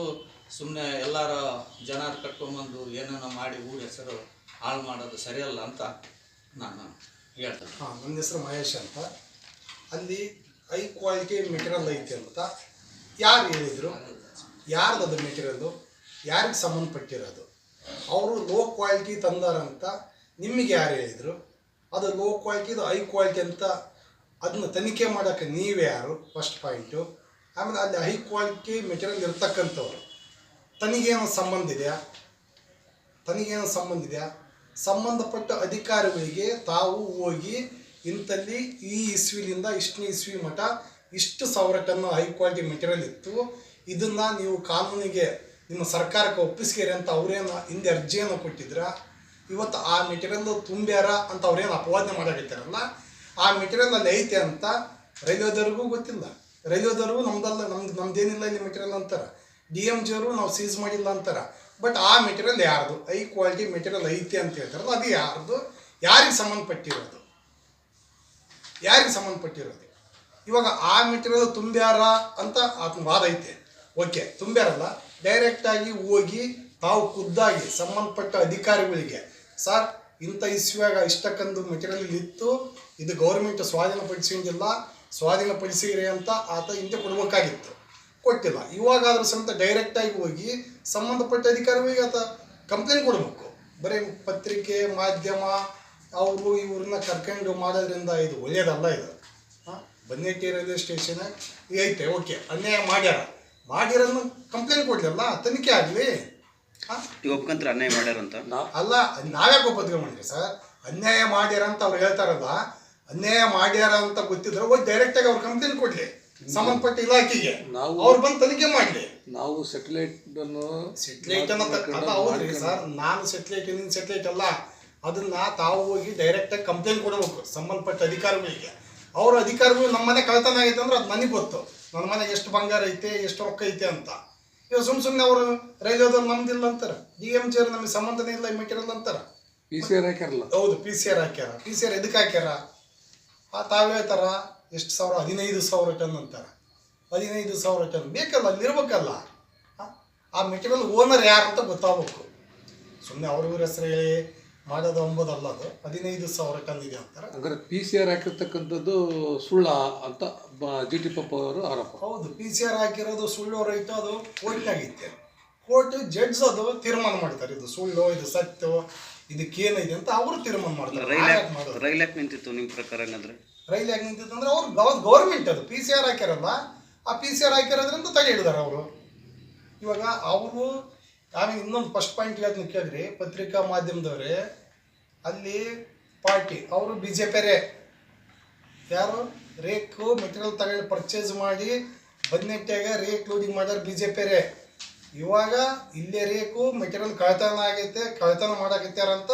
ಸುಮ್ಮನೆ ಎಲ್ಲರ ಜನರು ಕಟ್ಕೊಂಬಂದು ಏನೇನೋ ಮಾಡಿ ಊರ ಹೆಸರು ಹಾಳು ಮಾಡೋದು ಸರಿಯಲ್ಲ ಅಂತ ನಾನು ಹೇಳ್ತೇನೆ. ಹಾಂ, ನನ್ನ ಹೆಸರು ಮಹೇಶ್ ಅಂತ. ಅಲ್ಲಿ ಹೈ ಕ್ವಾಲಿಟಿ ಮೆಟೀರಿಯಲ್ ಐತೆ ಅಂತ ಯಾರು ಹೇಳಿದರು? ಯಾರ್ದು ಅದು ಮೆಟೀರಿಯಲ್ಲು ಯಾರಿಗೆ ಸಂಬಂಧಪಟ್ಟಿರೋದು? ಅವರು ಲೋ ಕ್ವಾಲಿಟಿ ತಂದಾರಂತ ನಿಮಗೆ ಯಾರು ಹೇಳಿದರು? ಅದು ಲೋ ಕ್ವಾಲಿಟಿದು ಹೈ ಕ್ವಾಲಿಟಿ ಅಂತ ಅದನ್ನ ತನಿಖೆ ಮಾಡೋಕ್ಕೆ ನೀವೇ ಯಾರು? ಫಸ್ಟ್ ಪಾಯಿಂಟು ಆಮೇಲೆ ಅಲ್ಲಿ ಹೈ ಕ್ವಾಲಿಟಿ ಮೆಟೀರಿಯಲ್ ಇರ್ತಕ್ಕಂಥವ್ರು ತನಿಗೇನೋ ಸಂಬಂಧ ಇದೆಯಾ? ತನಿಗೇನೋ ಸಂಬಂಧ ಇದೆಯಾ? ಸಂಬಂಧಪಟ್ಟ ಅಧಿಕಾರಿಗಳಿಗೆ ತಾವು ಹೋಗಿ ಇಂಥಲ್ಲಿ ಈ ಇಸ್ವಿಲಿಂದ ಇಷ್ಟನೇ ಇಸ್ವಿ ಮಠ ಇಷ್ಟು ಸಾವಿರ ಟನ್ ಹೈ ಕ್ವಾಲಿಟಿ ಮೆಟೀರಿಯಲ್ ಇತ್ತು. ಇದನ್ನು ನೀವು ಕಾನೂನಿಗೆ ನಿಮ್ಮ ಸರ್ಕಾರಕ್ಕೆ ಒಪ್ಪಿಸ್ಕೇರಿ ಅಂತ ಅವರೇನು ಹಿಂದೆ ಅರ್ಜಿಯನ್ನು ಕೊಟ್ಟಿದ್ರ. ಇವತ್ತು ಆ ಮೆಟೀರಿಯಲ್ ತುಂಬ್ಯಾರ ಅಂತ ಅವ್ರೇನು ಅಪವಾದನೆ ಮಾಡಿರ್ತಾರಲ್ಲ ಆ ಮೆಟೀರಿಯಲ್ ಅಲ್ಲಿ ಐತೆ ಅಂತ ರೈಲ್ವೆದವ್ರಿಗೂ ಗೊತ್ತಿಲ್ಲ. ರೈಲ್ವೆದವ್ರಿಗೂ ನಮ್ದಲ್ಲ ನಮ್ದು ನಮ್ದೇನಿಲ್ಲ ಇಲ್ಲಿ ಮೆಟೀರಿಯಲ್ ಅಂತಾರೆ. ಡಿ ಎಂ ಜಿಯವರು ನಾವು ಸೀಸ್ ಮಾಡಿಲ್ಲ ಅಂತಾರೆ. ಬಟ್ ಆ ಮೆಟೀರಿಯಲ್ ಯಾರ್ದು? ಹೈ ಕ್ವಾಲಿಟಿ ಮೆಟೀರಿಯಲ್ ಐತೆ ಅಂತ ಹೇಳ್ತಾರಲ್ಲ, ಅದು ಯಾರ್ದು? ಯಾರಿಗೆ ಸಂಬಂಧಪಟ್ಟಿರೋದು? ಯಾರಿಗೆ ಸಂಬಂಧಪಟ್ಟಿರೋದು? ಇವಾಗ ಆ ಮೆಟೀರಿಯಲ್ ತುಂಬ್ಯಾರ ಅಂತ ಆತನ ವಾದ ಐತೆ. ಓಕೆ ತುಂಬ್ಯಾರಲ್ಲ. ಡೈರೆಕ್ಟಾಗಿ ಹೋಗಿ ತಾವು ಖುದ್ದಾಗಿ ಸಂಬಂಧಪಟ್ಟ ಅಧಿಕಾರಿಗಳಿಗೆ, ಸರ್, ಇಂಥ ಇಸ್ವಿಯಾಗ ಇಷ್ಟಕ್ಕಂದು ಮೆಟೀರಿಯಲ್ ಇತ್ತು, ಇದು ಗೌರ್ಮೆಂಟ್ ಸ್ವಾಧೀನಪಡಿಸಿಲ್ಲ ಸ್ವಾಧೀನಪಡಿಸಿರಿ ಅಂತ ಆತ ಹಿಂದೆ ಕೊಡ್ಬೇಕಾಗಿತ್ತು. ಕೊಟ್ಟಿಲ್ಲ. ಇವಾಗಾದ್ರೂ ಸಮೇತ ಡೈರೆಕ್ಟಾಗಿ ಹೋಗಿ ಸಂಬಂಧಪಟ್ಟ ಅಧಿಕಾರಿಗಳಿಗೆ ಆತ ಕಂಪ್ಲೇಂಟ್ ಕೊಡಬೇಕು. ಬರೀ ಪತ್ರಿಕೆ ಮಾಧ್ಯಮ ಅವರು ಇವ್ರನ್ನ ಕರ್ಕೊಂಡು ಮಾಡೋದ್ರಿಂದ ಇದು ಒಳ್ಳೆಯದಲ್ಲ ಇದು. ಹಾಂ? ಬನ್ನೇಟಿ ರೈಲ್ವೆ ಸ್ಟೇಷನ್ ಐತೆ ಓಕೆ ಅನ್ಯಾಯ ಮಾಡ್ಯಾರ. ಮಾಡಿರೋದನ್ನ ಕಂಪ್ಲೇಂಟ್ ಕೊಡಲಿಲ್ಲ ತನಿಖೆ ಆಗಲಿ. ಹಾಂ? ಈಗ ಒಪ್ಕೊಂತಾರೆ ಅನ್ಯಾಯ ಮಾಡ್ಯಾರಂತ ಅಲ್ಲ ಅಲ್ಲ ನಾವೇ ಮಾಡಿದ್ರಿ ಸರ್. ಅನ್ಯಾಯ ಮಾಡ್ಯಾರ ಅಂತ ಅವ್ರು ಹೇಳ್ತಾರಲ್ಲ ಅನ್ಯಾಯ ಮಾಡ್ಯಾರ ಅಂತ ಗೊತ್ತಿದ್ರೆ ಹೋಗಿ ಡೈರೆಕ್ಟಾಗಿ ಅವ್ರು ಕಂಪ್ಲೇಂಟ್ ಕೊಡ್ಲಿ. ಸಂಬಂಧಪಟ್ಟ ಇಲಾಖೆಗೆ ನಾವು- ಅವ್ರು ಬಂದು ತನಿಖೆ ಮಾಡಲಿ. ನಾವು ಸೆಟಲೈಟ್ ಅನ್ನು ಸೆಟಲೈಟ್ ಅನ್ನ ಸರ್ ನಾನು ಸೆಟಲೈಟ್ ನಿನ್ನ ಸೆಟಲೈಟ್ ಅಲ್ಲ. ಅದನ್ನ ತಾವು ಹೋಗಿ ಡೈರೆಕ್ಟಾಗಿ ಕಂಪ್ಲೇಂಟ್ ಕೊಡಬೇಕು ಸಂಬಂಧಪಟ್ಟ ಅಧಿಕಾರಿಗಳಿಗೆ. ಅವ್ರ ಅಧಿಕಾರಿಗಳು ನಮ್ಮ ಮನೆ ಕಳ್ತನ ಆಗೈತೆ ಅಂದ್ರೆ ಅದು ನನಗೆ ಗೊತ್ತು. ನನ್ನ ಮನೆಗೆ ಎಷ್ಟು ಬಂಗಾರ ಐತೆ ಎಷ್ಟು ರೊಕ್ಕ ಐತೆ ಅಂತ. ಇವಾಗ ಸುಮ್ ಸುಮ್ಮನೆ ಅವರು ರೈಲ್ವೆದವ್ರು ನಮ್ದಿಲ್ಲ ಅಂತಾರೆ. ಡಿ ಎಂ ಜಿ ಅವ್ರು ನಮಗೆ ಸಂಬಂಧನೇ ಇಲ್ಲ ಮೆಟೀರಿಯಲ್ ಅಂತಾರೆ. ಪಿ ಸಿ ಆರ್ ಹಾಕ್ಯಾರಲ್ಲ. ಹೌದು ಪಿ ಸಿ ಆರ್ ಹಾಕ್ಯಾರ. ಪಿ ಸಿ ಆರ್ ಎದಕ್ಕೆ ಹಾಕ್ಯಾರ? ಆ ತಾವೇ ಹೇಳ್ತಾರ ಎಷ್ಟು ಸಾವಿರ? ಹದಿನೈದು ಸಾವಿರ ಟನ್ ಅಂತಾರೆ. ಹದಿನೈದು ಸಾವಿರ ಟನ್ ಬೇಕಲ್ಲ ಅಲ್ಲಿರ್ಬೇಕಲ್ಲ. ಆ- ಮೆಟೀರಿಯಲ್ ಓನರ್ ಯಾರು ಅಂತ ಗೊತ್ತಾಗಬೇಕು. ಸುಮ್ಮನೆ ಅವ್ರ ಇವ್ರ ಹೆಸರು ಹೇಳಿ ಮಾಡೋದು ಅಂಬೋದಲ್ಲ ಅದು. ಹದಿನೈದು ಸಾವಿರ ಟನ್ ಇದೆ ಅಂತಾರೆ. ಹಂಗಾರೆ ಪಿ ಸಿ ಆರ್ ಹಾಕಿರ್ತಕ್ಕಂಥದ್ದು ಸುಳ್ಳ ಅಂತ ಜಿ ಟಿ ಪಪ್ಪ ಅವರು ಆರೋಪ. ಹೌದು ಪಿ ಸಿ ಆರ್ ಹಾಕಿರೋದು ಸುಳ್ಳು ರೈತು ಅದು ಕೋರ್ಟ್ನಾಗಿತ್ತೆ ಕೋರ್ಟ್ ಜಡ್ಜ್ ಅದು ತೀರ್ಮಾನ ಮಾಡ್ತಾರೆ. ಇದು ಸುಳ್ಳು ಇದು ಸತ್ಯ ಇದಕ್ಕೇನಿದೆ ಅಂತ ಅವರು ತೀರ್ಮಾನ ಮಾಡ್ತಾರೆ. ರೈಲ್ ನಿಂತಿತ್ತು ನಿಮ್ಮ ಪ್ರಕಾರ ಹಂಗಂದ್ರೆ? ರೈಲ್ ಯಾಕೆ ನಿಂತಿತ್ತಂದ್ರೆ ಅವ್ರು ಗವ ಗೌರ್ಮೆಂಟ್ ಅದು ಪಿ ಸಿ ಆರ್ ಹಾಕ್ಯಾರಲ್ಲ ಆ ಪಿ ಸಿ ಆರ್ ಹಾಕಿರೋದ್ರಿಂದ ತಲೆ ಹಿಡಿದಾರೆ ಅವರು. ಇವಾಗ ಅವರು ಆಮೇಲೆ ಇನ್ನೊಂದು ಫಸ್ಟ್ ಪಾಯಿಂಟ್ ಹೇಳ್ತೀನಿ ಕೇಳಿದ್ರಿ, ಪತ್ರಿಕಾ ಮಾಧ್ಯಮದವರೇ, ಅಲ್ಲಿ ಪಾರ್ಟಿ, ಅವರು ಬಿ ಜೆ ಪಿರೇ ಯಾರು? ರೇಕು ಮೆಟೀರಿಯಲ್ ತಗೊಂಡು ಪರ್ಚೇಸ್ ಮಾಡಿ ಬದ್ನೆಟ್ಟಾಗ ರೇಕ್ ಲೋಡಿಂಗ್ ಮಾಡ್ಯಾರ ಬಿ ಜೆ ಪಿರೇ ಇವಾಗ ಇಲ್ಲೇ ರೇಕು ಮೆಟೀರಿಯಲ್ ಕಳ್ತನ ಆಗೈತೆ ಕಳ್ತನ ಮಾಡಾಕತ್ಯಾರಂತ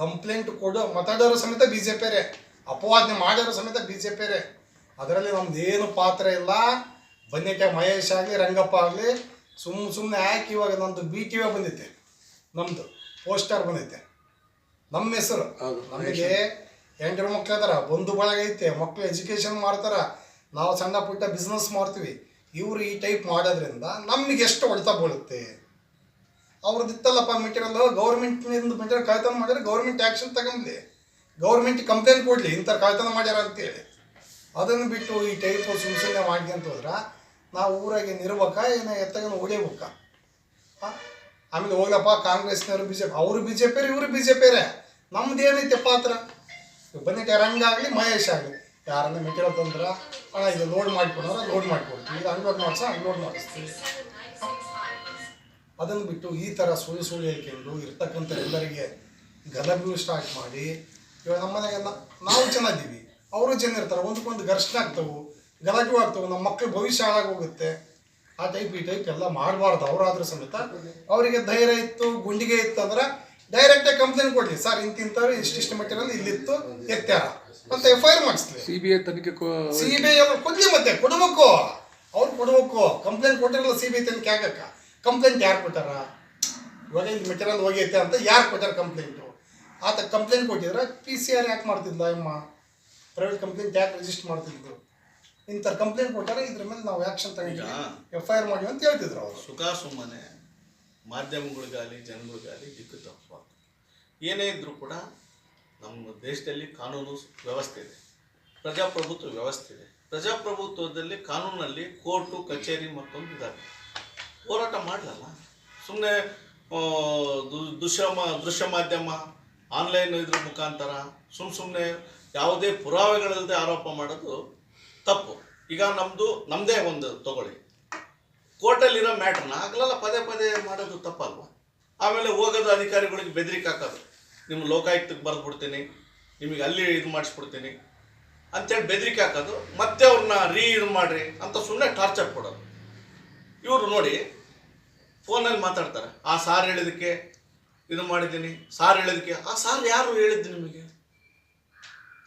ಕಂಪ್ಲೇಂಟ್ ಕೊಡು, ಮಾತಾಡೋರು ಸಮೇತ ಬಿ ಜೆ ಪಿಯರೇ ಅಪವಾದನೆ ಮಾಡಿರೋ ಸಮೇತ ಬಿ ಜೆ ಪಿಯರೇ ಅದರಲ್ಲಿ ನಮ್ದು ಏನು ಪಾತ್ರ ಇಲ್ಲ. ಬನ್ನಿಟ್ಟ ಮಹೇಶ್ ಆಗಲಿ ರಂಗಪ್ಪ ಆಗಲಿ ಸುಮ್ಮ ಸುಮ್ಮನೆ ಹಾಕಿ ಇವಾಗ ನಮ್ಮದು ಬಿ ಟಿ ವಿ ಬಂದೈತೆ ನಮ್ಮದು ಪೋಸ್ಟರ್ ಬಂದೈತೆ ನಮ್ಮ ಹೆಸರು. ನಮಗೆ ಹೆಂಡ್ರು ಮಕ್ಳು ಅದಾರ ಬಂಧು ಬಳಗ ಐತೆ ಮಕ್ಳು ಎಜುಕೇಷನ್ ಮಾಡ್ತಾರ ನಾವು ಸಣ್ಣ ಪುಟ್ಟ ಬಿಸ್ನೆಸ್ ಮಾಡ್ತೀವಿ. ಇವರು ಈ ಟೈಪ್ ಮಾಡೋದ್ರಿಂದ ನಮಗೆ ಎಷ್ಟು ಹೊಡೆತ ಬೀಳುತ್ತೆ. ಅವ್ರದ್ದು ಇತ್ತಲ್ಲಪ್ಪ ಮೆಟೀರಿಯಲ್ ಗೌರ್ಮೆಂಟ್ನಿಂದ ಮೆಟೀರಿಯಲ್ ಕಳ್ತನ ಮಾಡಿದ್ರೆ ಗೌರ್ಮೆಂಟ್ ಆ್ಯಕ್ಷನ್ ತಗೊಂಡ್ಲಿ ಗೌರ್ಮೆಂಟ್ ಕಂಪ್ಲೇಂಟ್ ಕೊಡಲಿ ಇಂಥ ಕಳ್ತನ ಮಾಡ್ಯಾರ ಅಂತೇಳಿ. ಅದನ್ನು ಬಿಟ್ಟು ಈ ಟೈಪ್ ಸುಮ್ಮನೆ ಮಾಡಿ ಅಂತ ಹೋದ್ರೆ, ನಾವು ಊರಾಗೆ ನಿರ್ಬೇಕ, ಏನೋ ಎತ್ತಗನ ಉಳಿಬೇಕ ಆಮೇಲೆ ಹೋಗ್ಲಪ್ಪ, ಕಾಂಗ್ರೆಸ್ನವರು ಬಿ ಜೆ ಪಿ ಅವರು ಬಿ ಜೆ ಪಿ ಇವರು ಬಿ ಜೆ ಪಿರೇ ನಮ್ದು ಏನೈತೆ ಪಾತ್ರ? ಬನ್ನಿ ರಂಗ ಆಗಲಿ ಮಹೇಶ್ ಆಗಲಿ. ಯಾರನ್ನ ಮೆಟೀರಿಯಲ್ ತಂದ್ರೆ ಅಣ್ಣ, ಇದು ಲೋಡ್ ಮಾಡಿಕೊಡೋರ ಲೋಡ್ ಮಾಡಿಕೊಡ್ತೀವಿ. ಇದು ಅನ್ಲೋಡ್ ಮಾಡ್ಸ ಅನ್ಲೋಡ್ ಮಾಡಿಸ್ತೀವಿ. ಅದನ್ನು ಬಿಟ್ಟು ಈ ಥರ ಸುಳ್ಳು ಸುಳ್ಳು ಹೇಳ್ಕೊಂಡು ಇರ್ತಕ್ಕಂಥ ಎಲ್ಲರಿಗೆ ಗಲಭೆ ಸ್ಟಾರ್ಟ್ ಮಾಡಿ ಇವಾಗ ನಮ್ಮ ಮನೆಗೆ ನ- ನಾವು ಚೆನ್ನಾಗಿದ್ದೀವಿ. ಅವರು ಜನ ಇರ್ತಾರೆ. ಒಂದಕ್ಕೊಂದು ಘರ್ಷಣೆ ಆಗ್ತವೆ ಗಲಾಟೆ ಆಗ್ತವೆ. ನಮ್ಮ ಮಕ್ಕಳು ಭವಿಷ್ಯ ಹಾಳಾಗೋಗುತ್ತೆ ಆ ಟೈಪ್ ಈ ಟೈಪ್ ಎಲ್ಲ ಮಾಡಬಾರ್ದು. ಅವರಾದ್ರೂ ಸಮೇತ ಅವರಿಗೆ ಧೈರ್ಯ ಇತ್ತು ಗುಂಡಿಗೆ ಇತ್ತು ಅಂದ್ರೆ ಡೈರೆಕ್ಟಾಗಿ ಕಂಪ್ಲೇಂಟ್ ಕೊಡಲಿ. ಸರ್ ಇಂತಿಂಥವ್ರು ಇಷ್ಟಿಷ್ಟು ಮೆಟೀರಿಯಲ್ ಇಲ್ಲಿತ್ತು ಎತ್ತ್ಯಾರ? ಅಂತ ಎಫ್ ಐ ಆರ್ ಮಾಡಿಸ್ಲಿ. ಸಿ ಬಿ ಐ ತನಿಖೆ ಸಿ ಬಿ ಐ ಅವ್ರು ಕೊಡ್ಲಿ ಮತ್ತೆ. ಕೊಡ್ಬೇಕು. ಅವ್ರು ಕೊಡಬೇಕು. ಕಂಪ್ಲೇಂಟ್ ಕೊಟ್ಟಿರಲ್ಲ ಸಿ ಬಿ ಐ ತನಿಖೆ ಆಗಕ್ಕ. ಕಂಪ್ಲೇಂಟ್ ಯಾರು ಕೊಟ್ಟಾರ? ಇವಾಗ ಇಲ್ಲಿ ಮೆಟೀರಿಯಲ್ ಹೋಗೈತೆ ಅಂತ ಯಾರು ಕೊಟ್ಟಾರ ಕಂಪ್ಲೇಂಟು ಆತ ಕಂಪ್ಲೇಂಟ್ ಕೊಟ್ಟಿದ್ರೆ ಪಿ ಸಿ ಆರ್ ಯಾಕೆ ಮಾಡ್ತಿದ್ಲ ಅಮ್ಮ? ಪ್ರೈವೇಟ್ ಕಂಪ್ಲೇಂಟ್ ಯಾಕೆ ರಿಜಿಸ್ಟರ್ ಮಾಡ್ತಿದ್ರು? ಇಂಥ ಕಂಪ್ಲೇಂಟ್ ಕೊಟ್ಟಾರೆ ಇದ್ರ ಮೇಲೆ ನಾವು ಆ್ಯಕ್ಷನ್ ತಗೊಂಡಿಲ್ಲ ಎಫ್ ಐ ಆರ್ ಮಾಡಿ ಅಂತ ಹೇಳ್ತಿದ್ರು ಅವರು. ಸುಖ ಸುಮ್ಮನೆ ಮಾಧ್ಯಮಗಳಿಗಾಗಲಿ ಜನಗಳಿಗಾಗಲಿ ದಿಕ್ಕು ತಪ್ಪಬಾರ್ದು ಏನೇ ಇದ್ರೂ ಕೂಡ ನಮ್ಮ ದೇಶದಲ್ಲಿ ಕಾನೂನು ವ್ಯವಸ್ಥೆ ಇದೆ. ಪ್ರಜಾಪ್ರಭುತ್ವ ವ್ಯವಸ್ಥೆ ಇದೆ. ಪ್ರಜಾಪ್ರಭುತ್ವದಲ್ಲಿ ಕಾನೂನಲ್ಲಿ ಕೋರ್ಟು ಕಚೇರಿ ಮತ್ತೊಂದು ಇದ್ದಾವೆ ಹೋರಾಟ ಮಾಡಲಲ್ಲ? ಸುಮ್ಮನೆ ದೃಶ್ಯ ಮಾ- ದೃಶ್ಯ ಮಾಧ್ಯಮ ಆನ್ಲೈನ್ ಇದ್ರ ಮುಖಾಂತರ ಸುಮ್ಮ ಸುಮ್ಮನೆ ಯಾವುದೇ ಪುರಾವೆಗಳಿಲ್ಲದೆ ಆರೋಪ ಮಾಡೋದು ತಪ್ಪು. ಈಗ ನಮ್ಮದು ನಮ್ಮದೇ ಒಂದು ತಗೊಳ್ಳಿ. ಕೋರ್ಟಲ್ಲಿರೋ ಮ್ಯಾಟ್ರನ್ನ ಆಗಲೆಲ್ಲ ಪದೇ ಪದೇ ಮಾಡೋದು ತಪ್ಪಲ್ವಾ? ಆಮೇಲೆ ಹೋಗೋದು ಅಧಿಕಾರಿಗಳಿಗೆ ಬೆದರಿಕೆ ಹಾಕೋದು. ನಿಮ್ಮ ಲೋಕಾಯುಕ್ತಕ್ಕೆ ಬರೆದ್ಬಿಡ್ತೀನಿ, ನಿಮಗೆ ಅಲ್ಲಿ ಇದು ಮಾಡಿಸ್ಬಿಡ್ತೀನಿ ಅಂತೇಳಿ ಬೆದರಿಕೆ ಹಾಕೋದು. ಮತ್ತೆ ಅವ್ರನ್ನ ರೀ ಇದು ಮಾಡ್ರಿ ಅಂತ ಸುಮ್ಮನೆ ಟಾರ್ಚರ್ ಕೊಡೋದು. ಇವರು ನೋಡಿ, ಫೋನಲ್ಲಿ ಮಾತಾಡ್ತಾರೆ. ಆ ಸಾರ್ ಹೇಳಿದಕ್ಕೆ ಇದು ಮಾಡಿದ್ದೀನಿ, ಸಾರ್ ಹೇಳಿದಕ್ಕೆ ಆ ಸಾರ್ ಯಾರು ಹೇಳಿದ್ದು ನಿಮಗೆ?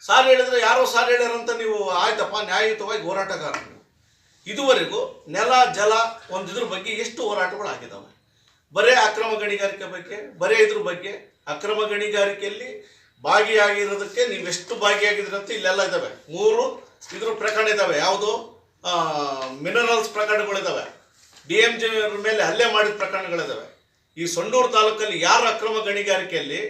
ಸಾರ್ ಹೇಳಿದ್ರೆ ಯಾರೋ ಸಾರ್ ಹೇಳ್ಯಾರಂತ ನೀವು ಆಯ್ತಪ್ಪ, ನ್ಯಾಯಯುತವಾಗಿ ಹೋರಾಟಗಾರ ಇದುವರೆಗೂ ನೆಲ, ಜಲ ಒಂದು ಇದ್ರ ಬಗ್ಗೆ ಎಷ್ಟು ಹೋರಾಟಗಳು ಆಗಿದ್ದಾವೆ ಬರೇ ಅಕ್ರಮ ಗಣಿಗಾರಿಕೆ ಬಗ್ಗೆ, ಬರೇ ಇದ್ರ ಬಗ್ಗೆ ಅಕ್ರಮ ಗಣಿಗಾರಿಕೆಯಲ್ಲಿ ಭಾಗಿಯಾಗಿರೋದಕ್ಕೆ ನೀವೆಷ್ಟು ಭಾಗಿಯಾಗಿದ್ರಿ ಅಂತ ಇಲ್ಲೆಲ್ಲ ಇದ್ದಾವೆ ಮೂರು ಇದ್ರ ಪ್ರಕರಣ ಇದ್ದಾವೆ ಯಾವುದು? ಮಿನರಲ್ಸ್ ಪ್ರಕರಣಗಳಿದ್ದಾವೆ ಡಿ ಎಂ ಜಿ ಮೇಲೆ ಹಲ್ಲೆ ಮಾಡಿದ ಪ್ರಕರಣಗಳಿದ್ದಾವೆ ಈ ಸೊಂಡೂರು ತಾಲೂಕಲ್ಲಿ ಯಾರು ಅಕ್ರಮ ಗಣಿಗಾರಿಕೆಯಲ್ಲಿ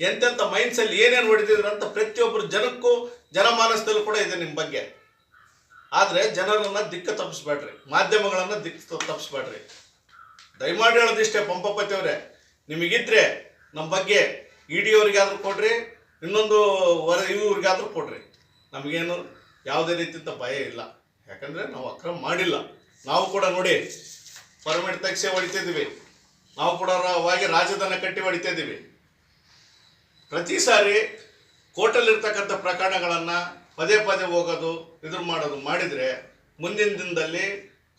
ಎಂತೆಂಥ ಮೈನ್ಸಲ್ಲಿ ಏನೇನು ಹೊಡೆದಿದ್ರು ಅಂತ ಪ್ರತಿಯೊಬ್ಬರು ಜನಕ್ಕೂ, ಜನಮಾನಸದಲ್ಲೂ ಕೂಡ ಇದೆ ನಿಮ್ಮ ಬಗ್ಗೆ. ಆದರೆ ಜನರನ್ನು ದಿಕ್ಕ ತಪ್ಪಿಸ್ಬೇಡ್ರಿ, ಮಾಧ್ಯಮಗಳನ್ನು ದಿಕ್ಕ ತಪ್ಪಿಸ್ಬೇಡ್ರಿ. ದಯಮಾಡಿ ಹೇಳೋದಿಷ್ಟೇ ಪಂಪಪತಿ ಅವರೇ ನಿಮಗಿದ್ರೆ ನಮ್ಮ ಬಗ್ಗೆ ಇ ಡಿ ಅವ್ರಿಗಾದ್ರೂ ಕೊಡ್ರಿ, ಇನ್ನೊಂದು ವರ, ಇವ್ರಿಗಾದ್ರೂ ಕೊಡ್ರಿ. ನಮಗೇನು ಯಾವುದೇ ರೀತಿಯಿಂದ ಭಯ ಇಲ್ಲ. ಯಾಕಂದರೆ ನಾವು ಅಕ್ರಮ ಮಾಡಿಲ್ಲ. ನಾವು ಕೂಡ ನೋಡಿ ಪರ್ಮಿಟ್ ತೆಗ್ಸೆ ಹೊಡಿತಿದ್ದೀವಿ ನಾವು ಕೂಡ ವಾಗಿ ರಾಜಧಾನ ಕಟ್ಟಿ ಹೊಡಿತಾ ಇದ್ದೀವಿ. ಪ್ರತಿ ಸಾರಿ ಕೋರ್ಟಲ್ಲಿರ್ತಕ್ಕಂಥ ಪ್ರಕರಣಗಳನ್ನು ಪದೇ ಪದೇ ಹೋಗೋದು ಇದ್ರ ಮಾಡೋದು ಮಾಡಿದರೆ ಮುಂದಿನ ದಿನದಲ್ಲಿ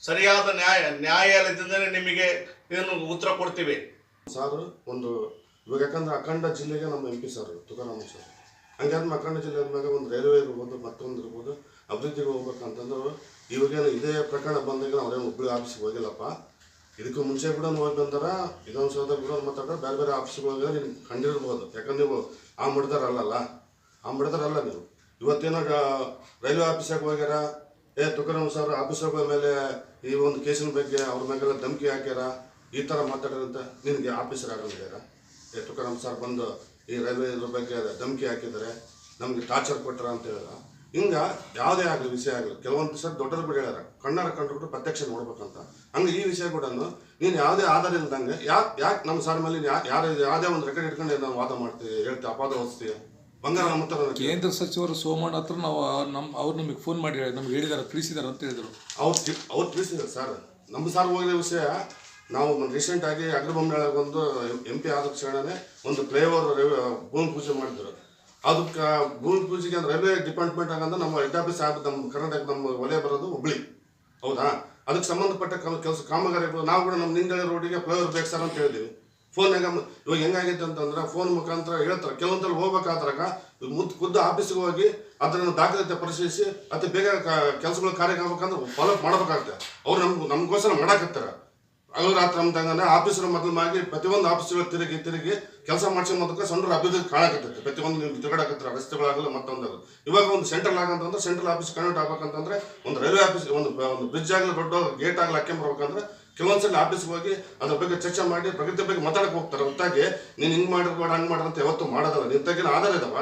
ಸರಿಯಾದ ನ್ಯಾಯ, ನ್ಯಾಯಾಲಯದಿಂದಲೇ ನಿಮಗೆ ಇದನ್ನು ಉತ್ತರ ಕೊಡ್ತೀವಿ. ಸರ್, ಒಂದು ಇವಾಗ ಯಾಕಂದ್ರೆ ಅಖಂಡ ಜಿಲ್ಲೆಗೆ ನಮ್ಮ M P sir, Tukaram sir. ಹಂಗಾದ್ರೆ ಅಖಂಡ ಜಿಲ್ಲೆ ಅಂದಾಗ ಒಂದು ರೈಲ್ವೆ ಇರ್ಬೋದು, ಮತ್ತೊಂದು ಇರ್ಬೋದು, ಅಭಿವೃದ್ಧಿಗೆ ಹೋಗ್ಬೇಕಂತಂದ್ರೆ ಇವಾಗೇನು ಇದೇ ಪ್ರಕರಣ ಬಂದಾಗ ನಾವೇನು ಹುಬ್ಬಳ್ಳಿ ಆಫೀಸಿಗೆ ಹೋಗಿಲ್ಲಪ್ಪ? ಇದಕ್ಕೂ ಮುಂಚೆ ಕೂಡ ಹೋಗಿ ಬಂದಾರ ಸೌಧ ಕೂಡ ಮಾತಾಡ್ರೆ ಬೇರೆ ಬೇರೆ ಆಫೀಸ್ಗಳಿಗೆ ನಿಮ್ಗೆ ಕಂಡಿರ್ಬೋದು, ಯಾಕಂದ್ರೆ ನೀವು ಆ ಅಲ್ಲಲ್ಲ ಆ ಅಲ್ಲ ನೀವು. ಇವತ್ತೇನೋ ರೈಲ್ವೆ ಆಫೀಸಾಗ ಹೋಗ್ಯಾರ, ಏ ತುಕಾರಾಮ್ ಸರ್ ಆಫೀಸಾಗ ಹೋದ ಮೇಲೆ ಈ ಒಂದು ಕೇಸಿನ ಬಗ್ಗೆ ಅವ್ರ ಮೇಲೆಲ್ಲ ಧಮಕಿ ಹಾಕ್ಯಾರ, ಈ ಥರ ಮಾತಾಡೋದಂತ ನಿನಗೆ ಆಫೀಸರ್ ಆಗೋದಿಲ್ಲ ಏ ತುಕಾರಾಮ್ ಸರ್ ಬಂದು ಈ ರೈಲ್ವೆ ಇದ್ರ ಬಗ್ಗೆ ಧಮಕಿ ಹಾಕಿದ್ದಾರೆ, ನಮಗೆ ಟಾರ್ಚರ್ ಕೊಟ್ಟರ ಅಂತ ಹೇಳಿದ ಹಿಂಗ ಯಾವುದೇ ಆಗಲಿ ವಿಷಯ ಆಗಲಿ ಕೆಲವೊಂದು ಸರ್ ದೊಡ್ಡದ ಕೂಡ ಹೇಳ್ಯಾರ ಕಣ್ಣಾರ ಕಂಡುಬಿಟ್ಟು ಪ್ರತ್ಯಕ್ಷ ನೋಡ್ಬೇಕಂತ. ಹಂಗೆ ಈ ವಿಷಯ ಕೂಡ ನೀನು ಯಾವುದೇ ಆಧಾರ ಇಲ್ದಂಗೆ ಯಾಕೆ ಯಾಕೆ ನಮ್ಮ ಸರ್ ಮೇಲೆ ಯಾರು ಯಾವುದೇ ಒಂದು ರೆಕಾರ್ಡ್ ಇಟ್ಕೊಂಡು ನಾವು ವಾದ ಮಾಡ್ತೀವಿ ಹೇಳ್ತೀವಿ ಅಪಾದ ಹೊಸ್ತೀವಿ ಬಂಗಾರ ನಮ್ಮ ಕೇಂದ್ರ ಸಚಿವರು ಸೋಮಣ್ಣ ಹತ್ರ ನಾವು ನಮ್ಮ ಅವ್ರು ನಮಗೆ ಫೋನ್ ಮಾಡಿ ಹೇಳಿ- ನಮ್ಗೆ ಹೇಳಿದಾರೆ ತಿಳಿಸಿದಾರೆ ಅಂತ ಹೇಳಿದರು. ಅವ್ರು ಅವ್ರು ತಿಳಿಸಿದ್ರು ಸರ್. ನಮ್ಮ ಸಾರ್ ಹೋಗಿದ ವಿಷಯ ನಾವು ರೀಸೆಂಟ್ ಆಗಿ ಅಗ್ರಬೊಮ್ಮೆ ಒಂದು ಎಂ ಪಿ ಆದ ಕ್ಷಣನೇ ಒಂದು ಫ್ಲೈಓವರ್ ಭೂಮಿ ಪೂಜೆ ಮಾಡಿದ್ರು. ಅದಕ್ಕೆ ಭೂಮಿ ಪೂಜೆಗೆ ಅಂದ್ರೆ ರೈಲ್ವೆ ಡಿಪಾರ್ಟ್ಮೆಂಟ್ ಆಗಂದ್ರೆ ನಮ್ಮ ಹೆಡ್ ಆಫೀಸ್ ಆಗ ನಮ್ಮ ಕರ್ನಾಟಕ ನಮ್ಮ ವಲಯ ಬರೋದು ಹುಬ್ಳಿ. ಹೌದಾ? ಅದಕ್ಕೆ ಸಂಬಂಧಪಟ್ಟ ಕೆಲಸ ಕಾಮಗಾರಿಗಳು, ನಾವು ಕೂಡ ನಮ್ಮ ನಿಂಗಳಿ ರೋಡಿಗೆ ಫ್ಲೈಓವರ್ ಬೇಕು ಸರ್ ಅಂತ ಹೇಳಿದ್ವಿ. ಫೋನ್ಯಾಗ ಇವಾಗ ಹೆಂಗಾಗೈತೆ ಅಂತಂದ್ರೆ ಫೋನ್ ಮುಖಾಂತರ ಹೇಳ್ತಾರೆ. ಕೆಲವೊಂದಲ್ಲಿ ಹೋಗ್ಬೇಕಾದ್ರಾಗ ಮುದ್ ಖುದ್ದು ಆಫೀಸ್ಗೆ ಹೋಗಿ ಅದನ್ನು ದಾಖಲಾತಿ ಪರಿಶೀಲಿಸಿ ಅತಿ ಬೇಗ ಕೆಲಸಗಳು ಕಾರ್ಯಕ್ರಮ ಆಗ್ಬೇಕಂದ್ರೆ ಫಾಲೋ ಮಾಡ್ಬೇಕಾಗ್ತದೆ ಅವ್ರು ನಮ್ಗೆ, ನಮಗೋಸ್ಕರ ಮಾಡಾಕತ್ತಾರ. ಅವ್ರು ರಾತ್ರಿ ನಮ್ದಂಗನೆ ಆಫೀಸರ್ ಮೊದಲು ಮಾಡಿ ಪ್ರತಿಯೊಂದು ಆಫೀಸ್ಗಳು ತಿರುಗಿ ತಿರುಗಿ ಕೆಲಸ ಮಾಡಿಸೋ ಮೂಲಕ ಸಣ್ಣ ಅಭಿವೃದ್ಧಿ ಕಾಣಕತ್ತೈತೆ. ಪ್ರತಿಯೊಂದು ನೀವು ತಿರುಗಾಡಕತ್ತರ ರಸ್ತೆಗಳಾಗಲ್ಲ ಮತ್ತೊಂದು ಇವಾಗ ಒಂದು ಸೆಂಟ್ರಲ್ ಆಗಂತಂದ್ರೆ ಸೆಂಟ್ರಲ್ ಆಫೀಸ್ ಕನ್ವರ್ಟ್ ಆಗ್ಬೇಕಂತಂದ್ರೆ ಒಂದು ರೈಲ್ವೆ ಆಫೀಸ್ ಒಂದು ಒಂದು ಬ್ರಿಡ್ಜ್ ಆಗಲಿ ದೊಡ್ಡ ಗೇಟ್ ಆಗಲಿ ಹಾಕ್ಕೊಂಬರ್ಬೇಕಂದ್ರೆ ಕೆಲವೊಂದ್ಸಲ ಆಫೀಸ್ಗೆ ಹೋಗಿ ಅದ್ರ ಬಗ್ಗೆ ಚರ್ಚೆ ಮಾಡಿ ಪ್ರಗತಿ ಬಗ್ಗೆ ಮಾತಾಡಕ್ಕೆ ಹೋಗ್ತಾರೆ. ಹೊತ್ತಾಗಿ ನೀನು ಹಿಂಗೆ ಮಾಡಿರ್ಬೇಡ ಹಂಗೆ ಮಾಡ್ರಿ ಅಂತ ಯಾವತ್ತೂ ಮಾಡೋದಲ್ಲ. ನಿಂತಾಗಿನ ಆಧಾರ ಇದಾವ.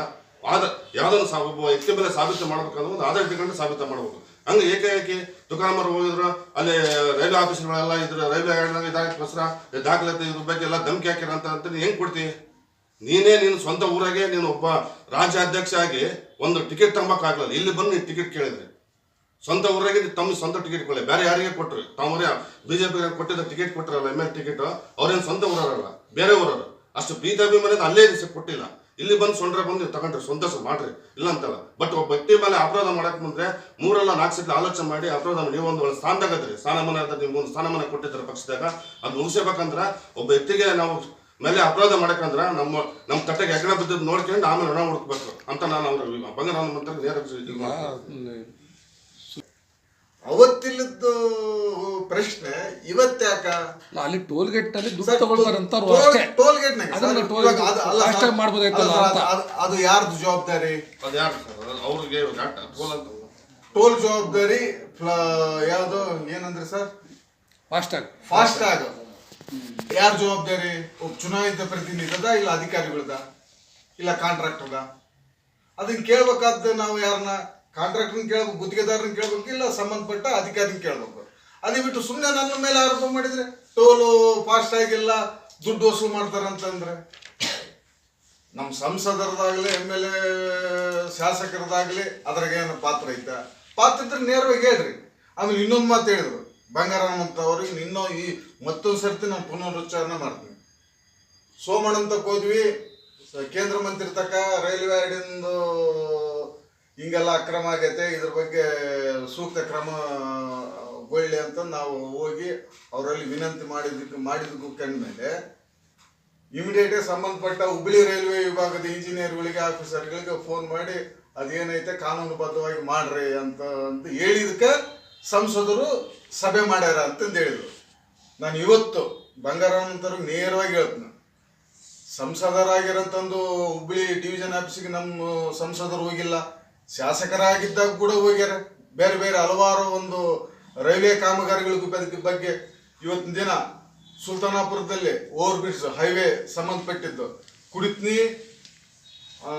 ಆದ ಯಾವ್ದೊಂದು ಸಾಬ್ ಒಬ್ಬ ವ್ಯಕ್ತಿ ಮೇಲೆ ಸಾಬೀತು ಮಾಡ್ಬೇಕಂದ್ರೆ ಒಂದು ಆಧಾರ ಇಟ್ಕೊಂಡು ಸಾಬೀತು ಮಾಡ್ಬೇಕು ಹಂಗೆ ಏಕಾಏಕಿ ತುಕಾರಾಮರು ಹೋಗಿದ್ರು, ಅಲ್ಲಿ ರೈಲ್ವೆ ಆಫೀಸ್ಗಳೆಲ್ಲ ಇದ್ರ, ರೈಲ್ವೆ ಇದಾಗೋಸ್ಕರ ದಾಖಲಾತಿ ಇದ್ರ ಬಗ್ಗೆ ಎಲ್ಲ ಧಮ್ಕಿ ಹಾಕ್ಯಾರ ಅಂತ ಅಂತ ನೀನು ಹೆಂಗ್ ಕೊಡ್ತಿ? ನೀನೇ ನೀನು ಸ್ವಂತ ಊರಾಗೆ ನೀನು ಒಬ್ಬ ರಾಜ್ಯಾಧ್ಯಕ್ಷ ಆಗಿ ಒಂದು ಟಿಕೆಟ್ ತಂಬಕ್ಕಾಗಲ್ಲ ಇಲ್ಲಿ ಬಂದು ನೀನು ಟಿಕೆಟ್ ಕೇಳಿದ್ರಿ. ಸ್ವಂತ ಊರಾಗೆ ತಮ್ಮ ಸ್ವಂತ ಟಿಕೆಟ್ ಕೊಳ್ಳಿ ಬೇರೆ ಯಾರಿಗೆ ಕೊಟ್ರಿ? ತಮ್ಮರೇ ಬಿಜೆಪಿ ಕೊಟ್ಟಿದ್ದ ಟಿಕೆಟ್ ಕೊಟ್ಟರಲ್ಲ ಎಂ ಎಲ್ ಟಿಕೆಟ್. ಅವ್ರೇನು ಸ್ವಂತ ಊರಲ್ಲ ಬೇರೆ ಊರವರು. ಅಷ್ಟು ಪ್ರೀತಾಭಿಮಾನ ಅಲ್ಲೇ ಕೊಟ್ಟಿಲ್ಲ. ಇಲ್ಲಿ ಬಂದು ಸೊಂಡ್ರೆ ಬಂದು ನೀವು ತಗೊಂಡ್ರಿ ಸಂತೋಷ ಮಾಡ್ರಿ ಇಲ್ಲ ಅಂತಲ್ಲ ಬಟ್ ಒಬ್ಬ ವ್ಯಕ್ತಿ ಮೇಲೆ ಅಪರಾಧ ಮಾಡಕ್ ಬಂದ್ರೆ ಮೂರಲ್ಲ ನಾಲ್ಕು ಸತಿ ಆಲೋಚನೆ ಮಾಡಿ ಅಪರಾಧ ನೀವು ಒಂದು ಒಳ್ಳೆ ಸ್ಥಾನದಾಗ ಅದ್ರಿ ಸ್ಥಾನಮಾನ ಅಂತ ನಿಮ್ಗೆ ಒಂದು ಸ್ಥಾನಮಾನ ಕೊಟ್ಟಿದ್ದಾರೆ ಪಕ್ಷದಾಗ ಅದು ಮುಗಿಸ್ಬೇಕಂದ್ರ ಒಬ್ಬ ವ್ಯಕ್ತಿಗೆ ನಾವು ಮೇಲೆ ಅಪರಾಧ ಮಾಡಕಂದ್ರ ನಮ್ಮ ನಮ್ಮ ತಟ್ಟೆಗೆ ಹೆಗಣ ಬಿದ್ದದ್ದು ನೋಡ್ಕೊಂಡು ಆಮೇಲೆ ಹಣ ಹುಡುಕ್ಬೇಕು ಅಂತ ನಾನು ಅವ್ರ ಬಂಗಾರ ಮಂತ್ರ ನೇರ. ಅವತ್ತಿಲ್ಲದ್ದು ಪ್ರಶ್ನೆ ಇವತ್ತ್ಯಾಕ ಅಲ್ಲಿ ಟೋಲ್ ಗೇಟ್ ಅಲ್ಲಿ ದುಡ್ಡು ಅಷ್ಟೇ. ಟೋಲ್ ಗೇಟ್ ಅದನ್ನ ಟೋಲ್ ಅಷ್ಟೇ ಮಾಡ್ಬೋದಾಯ್ತಲ್ಲ ಅಂತ. ಅದು ಯಾರ್ದು ಜವಾಬ್ದಾರಿ? ಅದು ಯಾರು ಅವ್ರಿಗೆ ಟೋಲ್ ಅಂತ. ಟೋಲ್ ಜವಾಬ್ದಾರಿ ಯಾವುದು ಯಾವ್ದು? ಏನಂದ್ರೆ ಸರ್? ಫಾಸ್ಟ್ಯಾಗ್ ಫಾಸ್ಟ್ ಆಗ ಯಾರ ಜವಾಬ್ದಾರಿ? ಒಬ್ಬ ಚುನಾಯಿತ ಪ್ರತಿನಿಧಿದ ಇಲ್ಲ ಅಧಿಕಾರಿಗಳದ? ಇಲ್ಲ ಕಾಂಟ್ರಾಕ್ಟರ್ದ ಅದನ್ನ ಕೇಳ್ಬೇಕಾದ ನಾವು ಯಾರನ್ನ ಕಾಂಟ್ರಾಕ್ಟರ್ನ ಕೇಳ್ಬೇಕು ಗುತ್ತಿಗೆದಾರನ ಕೇಳ್ಬೇಕು, ಇಲ್ಲ ಸಂಬಂಧಪಟ್ಟ ಅಧಿಕಾರಿನ ಕೇಳ್ಬೇಕು. ಅದೇ ಬಿಟ್ಟು ಸುಮ್ಮನೆ ನನ್ನ ಮೇಲೆ ಆರೋಪ ಮಾಡಿದ್ರೆ, ಟೋಲು ಫಾಸ್ಟ್ ಆಗಿಲ್ಲ ದುಡ್ಡು ವಸೂಲು ಮಾಡ್ತಾರಂತಂದ್ರೆ, ನಮ್ಮ ಸಂಸದರದಾಗಲಿ, ಎಂ ಎಲ್ ಎ ಶಾಸಕರದಾಗಲಿ ಅದ್ರಾಗ ಏನು ಪಾತ್ರ ಐತೆ? ಪಾತ್ರ ಇದ್ರೆ ನೇರವಾಗಿ ಹೇಳ್ರಿ. ಆಮೇಲೆ ಇನ್ನೊಂದು ಮಾತು ಹೇಳಿದ್ರು. ಬಂಗಾರಮ್ಮಂತ ಅವ್ರಿಗೆ ಇನ್ನೂ ಈ ಮತ್ತೊಂದು ಸರ್ತಿ ನಾನು ಪುನರುಚ್ಚಾರಣೆ ಮಾಡ್ತೀನಿ. ಸೋಮಣ್ಣಂತಕ್ಕೆ ಹೋದ್ವಿ ಸ- ಕೇಂದ್ರ ಮಂತ್ರಿ ತಕ್ಕ ರೈಲ್ವೆ ಐಡಿಂದು ಹಿಂಗೆಲ್ಲ ಅಕ್ರಮ ಆಗೈತೆ, ಇದ್ರ ಬಗ್ಗೆ ಸೂಕ್ತ ಕ್ರಮ ಗೊಳ್ಳಿ ಅಂತ ನಾವು ಹೋಗಿ ಅವರಲ್ಲಿ ವಿನಂತಿ ಮಾಡಿದ್ದಕ್ಕೆ ಮಾಡಿದ್ದಕ್ಕೂ ಕಂಡ್ಮೇಲೆ ಇಮಿಡಿಯೇಟ್ ಸಂಬಂಧಪಟ್ಟ ಹುಬ್ಳಿ ರೈಲ್ವೆ ವಿಭಾಗದ ಇಂಜಿನಿಯರ್ಗಳಿಗೆ, ಆಫೀಸರ್ಗಳಿಗೆ ಫೋನ್ ಮಾಡಿ, ಅದೇನೈತೆ, ಕಾನೂನುಬದ್ಧವಾಗಿ ಮಾಡ್ರಿ ಅಂತ ಅಂತ ಹೇಳಿದಕ್ಕೆ ಸಂಸದರು ಸಭೆ ಮಾಡ್ಯಾರ ಅಂತಂದು ಹೇಳಿದರು. ನಾನು ಇವತ್ತು ಬಂಗಾರಂತರ ನೇರವಾಗಿ ಹೇಳ್ತೀನಿ. ಸಂಸದರಾಗಿರೋಂಥದ್ದು ಹುಬ್ಬಳ್ಳಿ ಡಿವಿಷನ್ ಆಫೀಸಿಗೆ ನಮ್ಮ ಸಂಸದರು ಹೋಗಿಲ್ಲ. ಶಾಸಕರಾಗಿದ್ದಾಗ ಕೂಡ ಹೋಗ್ಯಾರ. ಬೇರೆ ಬೇರೆ ಹಲವಾರು ಒಂದು ರೈಲ್ವೆ ಕಾಮಗಾರಿಗಳ ಬಗ್ಗೆ- ಇವತ್ತಿನ ದಿನ ಸುಲ್ತಾನಾಪುರದಲ್ಲಿ ಓವರ್ ಬ್ರಿಡ್ಜ್ ಹೈವೇ ಸಂಬಂಧಪಟ್ಟಿದ್ದು. ಕುಡಿತ್ನಿ ಆ,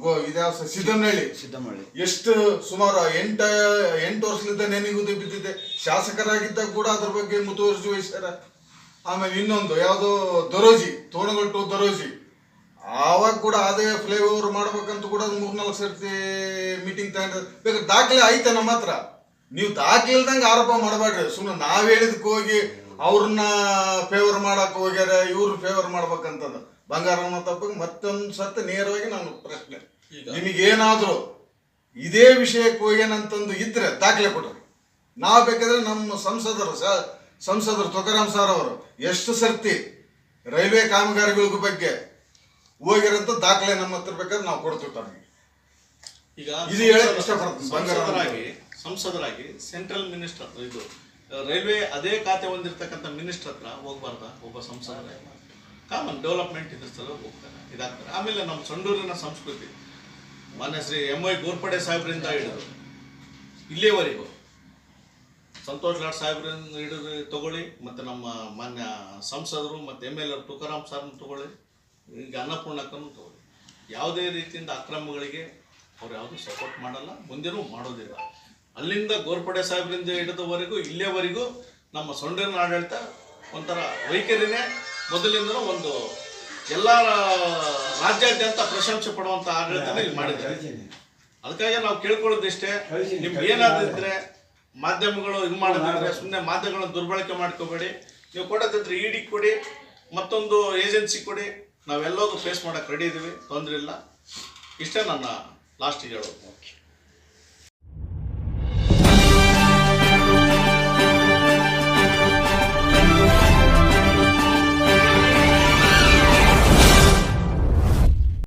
ಗೋ ಇದ್ಯಾವ ಸ- ಸಿದ್ದನಹಳ್ಳಿ. ಸಿದ್ದಮಳ್ಳಿ ಎಷ್ಟು ಸುಮಾರು ಎಂಟ ಎಂಟು ವರ್ಷದಿಂದ ನೆನೆಗುದಿ ಬಿದ್ದಿದೆ. ಶಾಸಕರಾಗಿದ್ದಾಗ ಕೂಡ ಅದ್ರ ಬಗ್ಗೆ ಮುತುವರ್ಜಿ ವಹಿಸ್ಯಾರ. ಆಮೇಲೆ ಇನ್ನೊಂದು ಯಾವುದೋ ದರೋಜಿ ತೋಣಗಟ್ಟು ದರೋಜಿ. ಆವಾಗ ಕೂಡ ಅದೇ ಫ್ಲೈಓವರ್ ಮಾಡ್ಬೇಕಂತ ಕೂಡ ಮೂರ್ನಾಲ್ಕು ಸರ್ತಿ ಮೀಟಿಂಗ್ ತಗೊಂಡ್ರೆ ಬೇಕಾದ್ರೆ ದಾಖಲೆ ಐತೆ ನಮ್ಮ ಹತ್ರ ನೀವು ದಾಖಲೆ ಇಲ್ದಂಗೆ ಆರೋಪ ಮಾಡಬೇಡ್ರಿ. ಸುಮ್ಮನೆ ನಾವ್ ಹೇಳಿದಕ್ಕೆ ಹೋಗಿ ಅವ್ರನ್ನ ಫೇವರ್ ಮಾಡಕ್ ಹೋಗ್ಯಾರ ಇವ್ರನ್ನ ಫೇವರ್ ಮಾಡ್ಬೇಕಂತಂದು ಬಂಗಾರಮ್ಮ ತಪ್ಪ ಮತ್ತೊಂದು ಸತ್ತ ನೇರವಾಗಿ ನಾನು ಪ್ರಶ್ನೆ. ನಿಮಗೇನಾದ್ರೂ ಇದೇ ವಿಷಯಕ್ಕೆ ಹೋಗ್ಯಾನಂತಂದು ಇದ್ರೆ ದಾಖಲೆ ಕೊಡ್ರಿ. ನಾವು ಬೇಕಾದ್ರೆ ನಮ್ಮ ಸಂಸದರು ಸ- ಸಂಸದರು ತುಕಾರಾಮ್ ಸರ್ ಅವರು ಎಷ್ಟು ಸರ್ತಿ ರೈಲ್ವೆ ಕಾಮಗಾರಿಗಳ ಬಗ್ಗೆ ಹೋಗಿರಂತ ದಾಖಲೆ ನಮ್ಮ ಹತ್ರ ಬೇಕಾದ್ರೆ ನಾವು ಕೊಡ್ತೀವಿ ತಮಗೆ. ಈಗ ಇದು ಹೇಳಕ್ ಬಂಗಾರ ಸಂಸದರಾಗಿ ಸೆಂಟ್ರಲ್ ಮಿನಿಸ್ಟರ್ ಇದು ರೈಲ್ವೆ ಅದೇ ಖಾತೆ ಹೊಂದಿರತಕ್ಕಂಥ ಮಿನಿಸ್ಟರ್ ಹತ್ರ ಹೋಗ್ಬಾರ್ದ? ಒಬ್ಬ ಸಂಸದರ. ಕಾಮನ್ ಡೆವಲಪ್ಮೆಂಟ್ ಇದ್ರ ಸಲ ಹೋಗ್ತಾರೆ. ಇದಾಗ್ತಾರೆ. ಆಮೇಲೆ ನಮ್ಮ ಸಂಡೂರಿನ ಸಂಸ್ಕೃತಿ. ಮಾನ್ಯ ಶ್ರೀ ಎಂ ಐ ಗೋರ್ಪಡೆ ಸಾಹೇಬ್ರಿಂದ ಹಿಡಿದು ಇಲ್ಲಿಯವರೆಗೂ ಸಂತೋಷ್ ಲಾಡ್ ಸಾಹೇಬ್ರಿಂದ ಹಿಡಿದು ತಗೊಳ್ಳಿ ಮತ್ತು ನಮ್ಮ ಮಾನ್ಯ ಸಂಸದರು ಮತ್ತು ಎಂ ಎಲ್ ಎರ್ ತುಕಾರಾಮ್ ಸಾರ್ನ ತಗೊಳ್ಳಿ. ಈಗ ಅನ್ನಪೂರ್ಣಕ್ಕೂ ತಗೊಳ್ಳಿ. ಯಾವುದೇ ರೀತಿಯಿಂದ ಅಕ್ರಮಗಳಿಗೆ ಅವ್ರು ಯಾವುದೂ ಸಪೋರ್ಟ್ ಮಾಡಲ್ಲ ಮುಂದೆನೂ ಮಾಡೋದಿಲ್ಲ. ಅಲ್ಲಿಂದ ಗೋರ್ಪಡೆ ಸಾಹೇಬ್ರಿಂದ ಹಿಡಿದವರೆಗೂ ಇಲ್ಲಿಯವರೆಗೂ ನಮ್ಮ ಸೊಂಡಿನ ಆಡಳಿತ ಒಂಥರ ವೈಖರಿನೇ ಮೊದಲಿಂದನೂ ಒಂದು ಎಲ್ಲ ರಾಜ್ಯಾದ್ಯಂತ ಪ್ರಶಂಸೆ ಪಡುವಂಥ ಆಡಳಿತ ಇಲ್ಲಿ ಮಾಡಿದ್ದಾರೆ. ಅದಕ್ಕಾಗಿ ನಾವು ಕೇಳ್ಕೊಳ್ಳೋದಿಷ್ಟೇ ನಿಮ್ಗೆ ಏನಾದಿದ್ರೆ ಮಾಧ್ಯಮಗಳು ಇದು ಮಾಡೋದಿದ್ರೆ ಸುಮ್ಮನೆ ಮಾಧ್ಯಮಗಳನ್ನ ದುರ್ಬಳಕೆ ಮಾಡ್ಕೋಬೇಡಿ. ನೀವು ಕೊಡೋದಿದ್ರೆ ಇಡಿ ಕೊಡಿ ಮತ್ತೊಂದು ಏಜೆನ್ಸಿ ಕೊಡಿ. ನಾವೆಲ್ಲದೂ ಫೇಸ್ ಮಾಡೋಕೆ ರೆಡಿ ಇದ್ದೀವಿ ತೊಂದರೆ ಇಲ್ಲ. ಇಷ್ಟೇ ನನ್ನ ಲಾಸ್ಟಿಗೆ ಹೇಳೋದು.